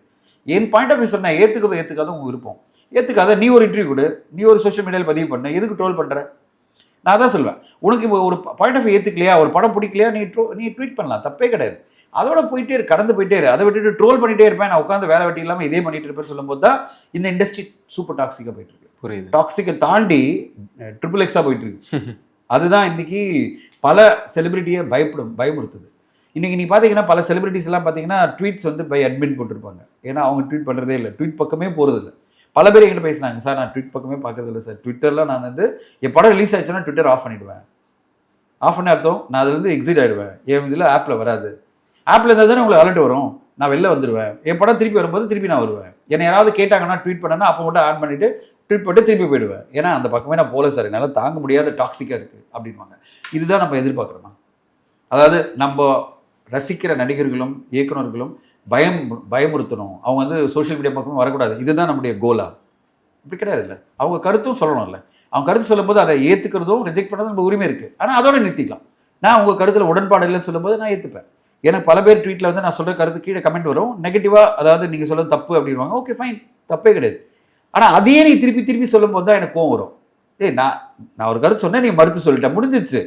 என் பாயிண்ட் ஆஃப் வியூ சொன்னேன் ஏற்றுக்கிறது ஏற்றுக்காத உங்க விருப்பம். ஏற்றுக்காத நீ ஒரு இன்டர்வியூ கொடு நீ ஒரு சோஷியல் மீடியாவில் பதிவு பண்ண. எதுக்கு ட்ரோல் பண்ணுற நான் தான் சொல்வேன். உனக்கு இப்போ ஒரு பாயிண்ட் ஆஃப் வியூ ஏற்றுக்கலையா ஒரு படம் பிடிக்கலையா? நீ ட்ரோ நீ ட்வீட் பண்ணலாம். தப்பே கிடையாது. அதோட போயிட்டே இரு கடந்து போயிட்டே இரு. அதை விட்டுட்டு ட்ரோல் பண்ணிட்டே இருப்பேன். நான் உட்காந்து வேலை வெட்டி இல்லாமல் இதே பண்ணிட்டு இருப்பேன்னு சொல்லும்போது தான் இந்த இண்டஸ்ட்ரி சூப்பர் டாக்ஸிக்காக போயிட்டு இருக்கு. புரியுது. டாக்ஸிக்கை தாண்டி ட்ரிபிள் எக்ஸாக போயிட்டு இருக்கு. அதுதான் இன்னைக்கு பல செலிபிரிட்டியை பயப்படும் பயமுறுத்துது. இன்றைக்கி நீ பார்த்தீங்கன்னா பல செலிபிரிட்டிஸ் எல்லாம் பார்த்தீங்கன்னா ட்வீட்ஸ் வந்து பை அட்மின் போட்டிருப்பாங்க. ஏன்னா அவங்க ட்வீட் பண்ணுறதே இல்லை. ட்வீட் பக்கமே போகிறது இல்லை பல பேர் எங்கிட்ட பேசினாங்க சார் நான் ட்வீட் பக்கமே பார்க்கறதில்ல சார். ட்விட்டரில் நான் வந்து என் படம் ரிலீஸ் ஆயிடுச்சுன்னா ட்விட்டர் ஆஃப் பண்ணிடுவேன். ஆஃப் பண்ண அர்த்தம்? நான் அதுலேருந்து எக்ஸிட் ஆகிடுவேன் என் இதில் ஆப்பில் வராது. ஆப்பில் இருந்தால் தானே உங்களுக்கு அலர்ட் வரும்? நான் வெளில வந்துடுவேன் என் படம் திருப்பி வரும்போது திருப்பி நான் வருவேன். என்னை யாராவது கேட்டாங்கன்னா ட்வீட் பண்ணனா அப்போ மட்டும் ஆட் பண்ணிவிட்டு ட்வீட் பண்ணிட்டு திருப்பி போயிடுவேன். ஏன்னா அந்த பக்கமே நான் போகல சார். என்னால் தாங்க முடியாத டாக்ஸிக்காக இருக்குது அப்படின்வாங்க இதுதான் நம்ம எதிர்பார்க்குறோமா? அதாவது நம்ம ரசிக்கிற நடிகர்களும் இயக்குனர்களும் பயம் பயமுறுத்தணும். அவங்க வந்து சோஷியல் மீடியா பக்கமும் வரக்கூடாது. இதுதான் நம்முடைய கோலா இப்படி கிடையாது இல்லை அவங்க கருத்தும் சொல்லணும்ல. அவங்க கருத்து சொல்லும்போது அதை ஏற்றுக்கிறதும் ரிஜெக்ட் பண்ணுறதும் நம்ம உரிமை இருக்குது ஆனால் அதோட நிறுத்திக்கலாம். நான் உங்கள் கருத்தில் உடன்பாடு இல்லைன்னு சொல்லும்போது நான் ஏற்றுப்பேன் எனக்கு பல பேர் ட்வீட்டில் வந்து நான் சொல்கிற கருத்து கீழே கமெண்ட் வரும். நெகட்டிவாக அதாவது நீங்கள் சொல்ல தப்பு அப்படின்வாங்க ஓகே ஃபைன் தப்பே கிடையாது. ஆனால் அதையே நீ திருப்பி திருப்பி சொல்லும்போது தான் எனக்கு கோவம் வரும். ஏய் நான் நான் ஒரு கருத்து சொன்னேன் நீ மறுத்து சொல்லிட்டேன் முடிஞ்சிச்சு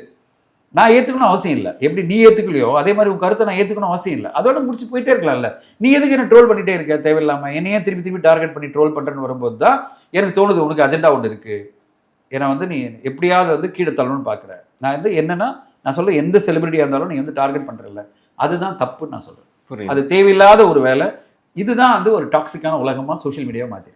நான் ஏற்றுக்கணும் அவசியம் இல்லை. எப்படி நீ ஏற்றுக்கலையோ அதே மாதிரி உன் கருத்தை நான் ஏற்றுக்கணும் அவசியம் இல்லை. அதோட முடிச்சு போயிட்டே இருக்கலாம்ல. நீ எதுக்கு என்ன ட்ரோல் பண்ணிட்டே இருக்க? தேவையில்லாம. என்னையே திருப்பி திருப்பி டார்கெட் பண்ணி ட்ரோல் பண்ணுறேன்னு வரும்போது தான் எனக்கு தோணுது உனக்கு அஜெண்டா ஒன்று இருக்கு. ஏன்னா வந்து நீ எப்படியாவது வந்து கீழே தள்ளணும்னு பார்க்குற நான் வந்து என்னன்னா நான் சொல்ல எந்த செலிபிரிட்டியாக இருந்தாலும் நீ வந்து டார்கெட் பண்ணுறல அதுதான் தப்புன்னு நான் சொல்கிறேன் அது தேவையில்லாத ஒரு வேலை. இதுதான் வந்து ஒரு டாக்ஸிக்கான உலகமாக சோஷியல் மீடியா மாற்றிருக்கு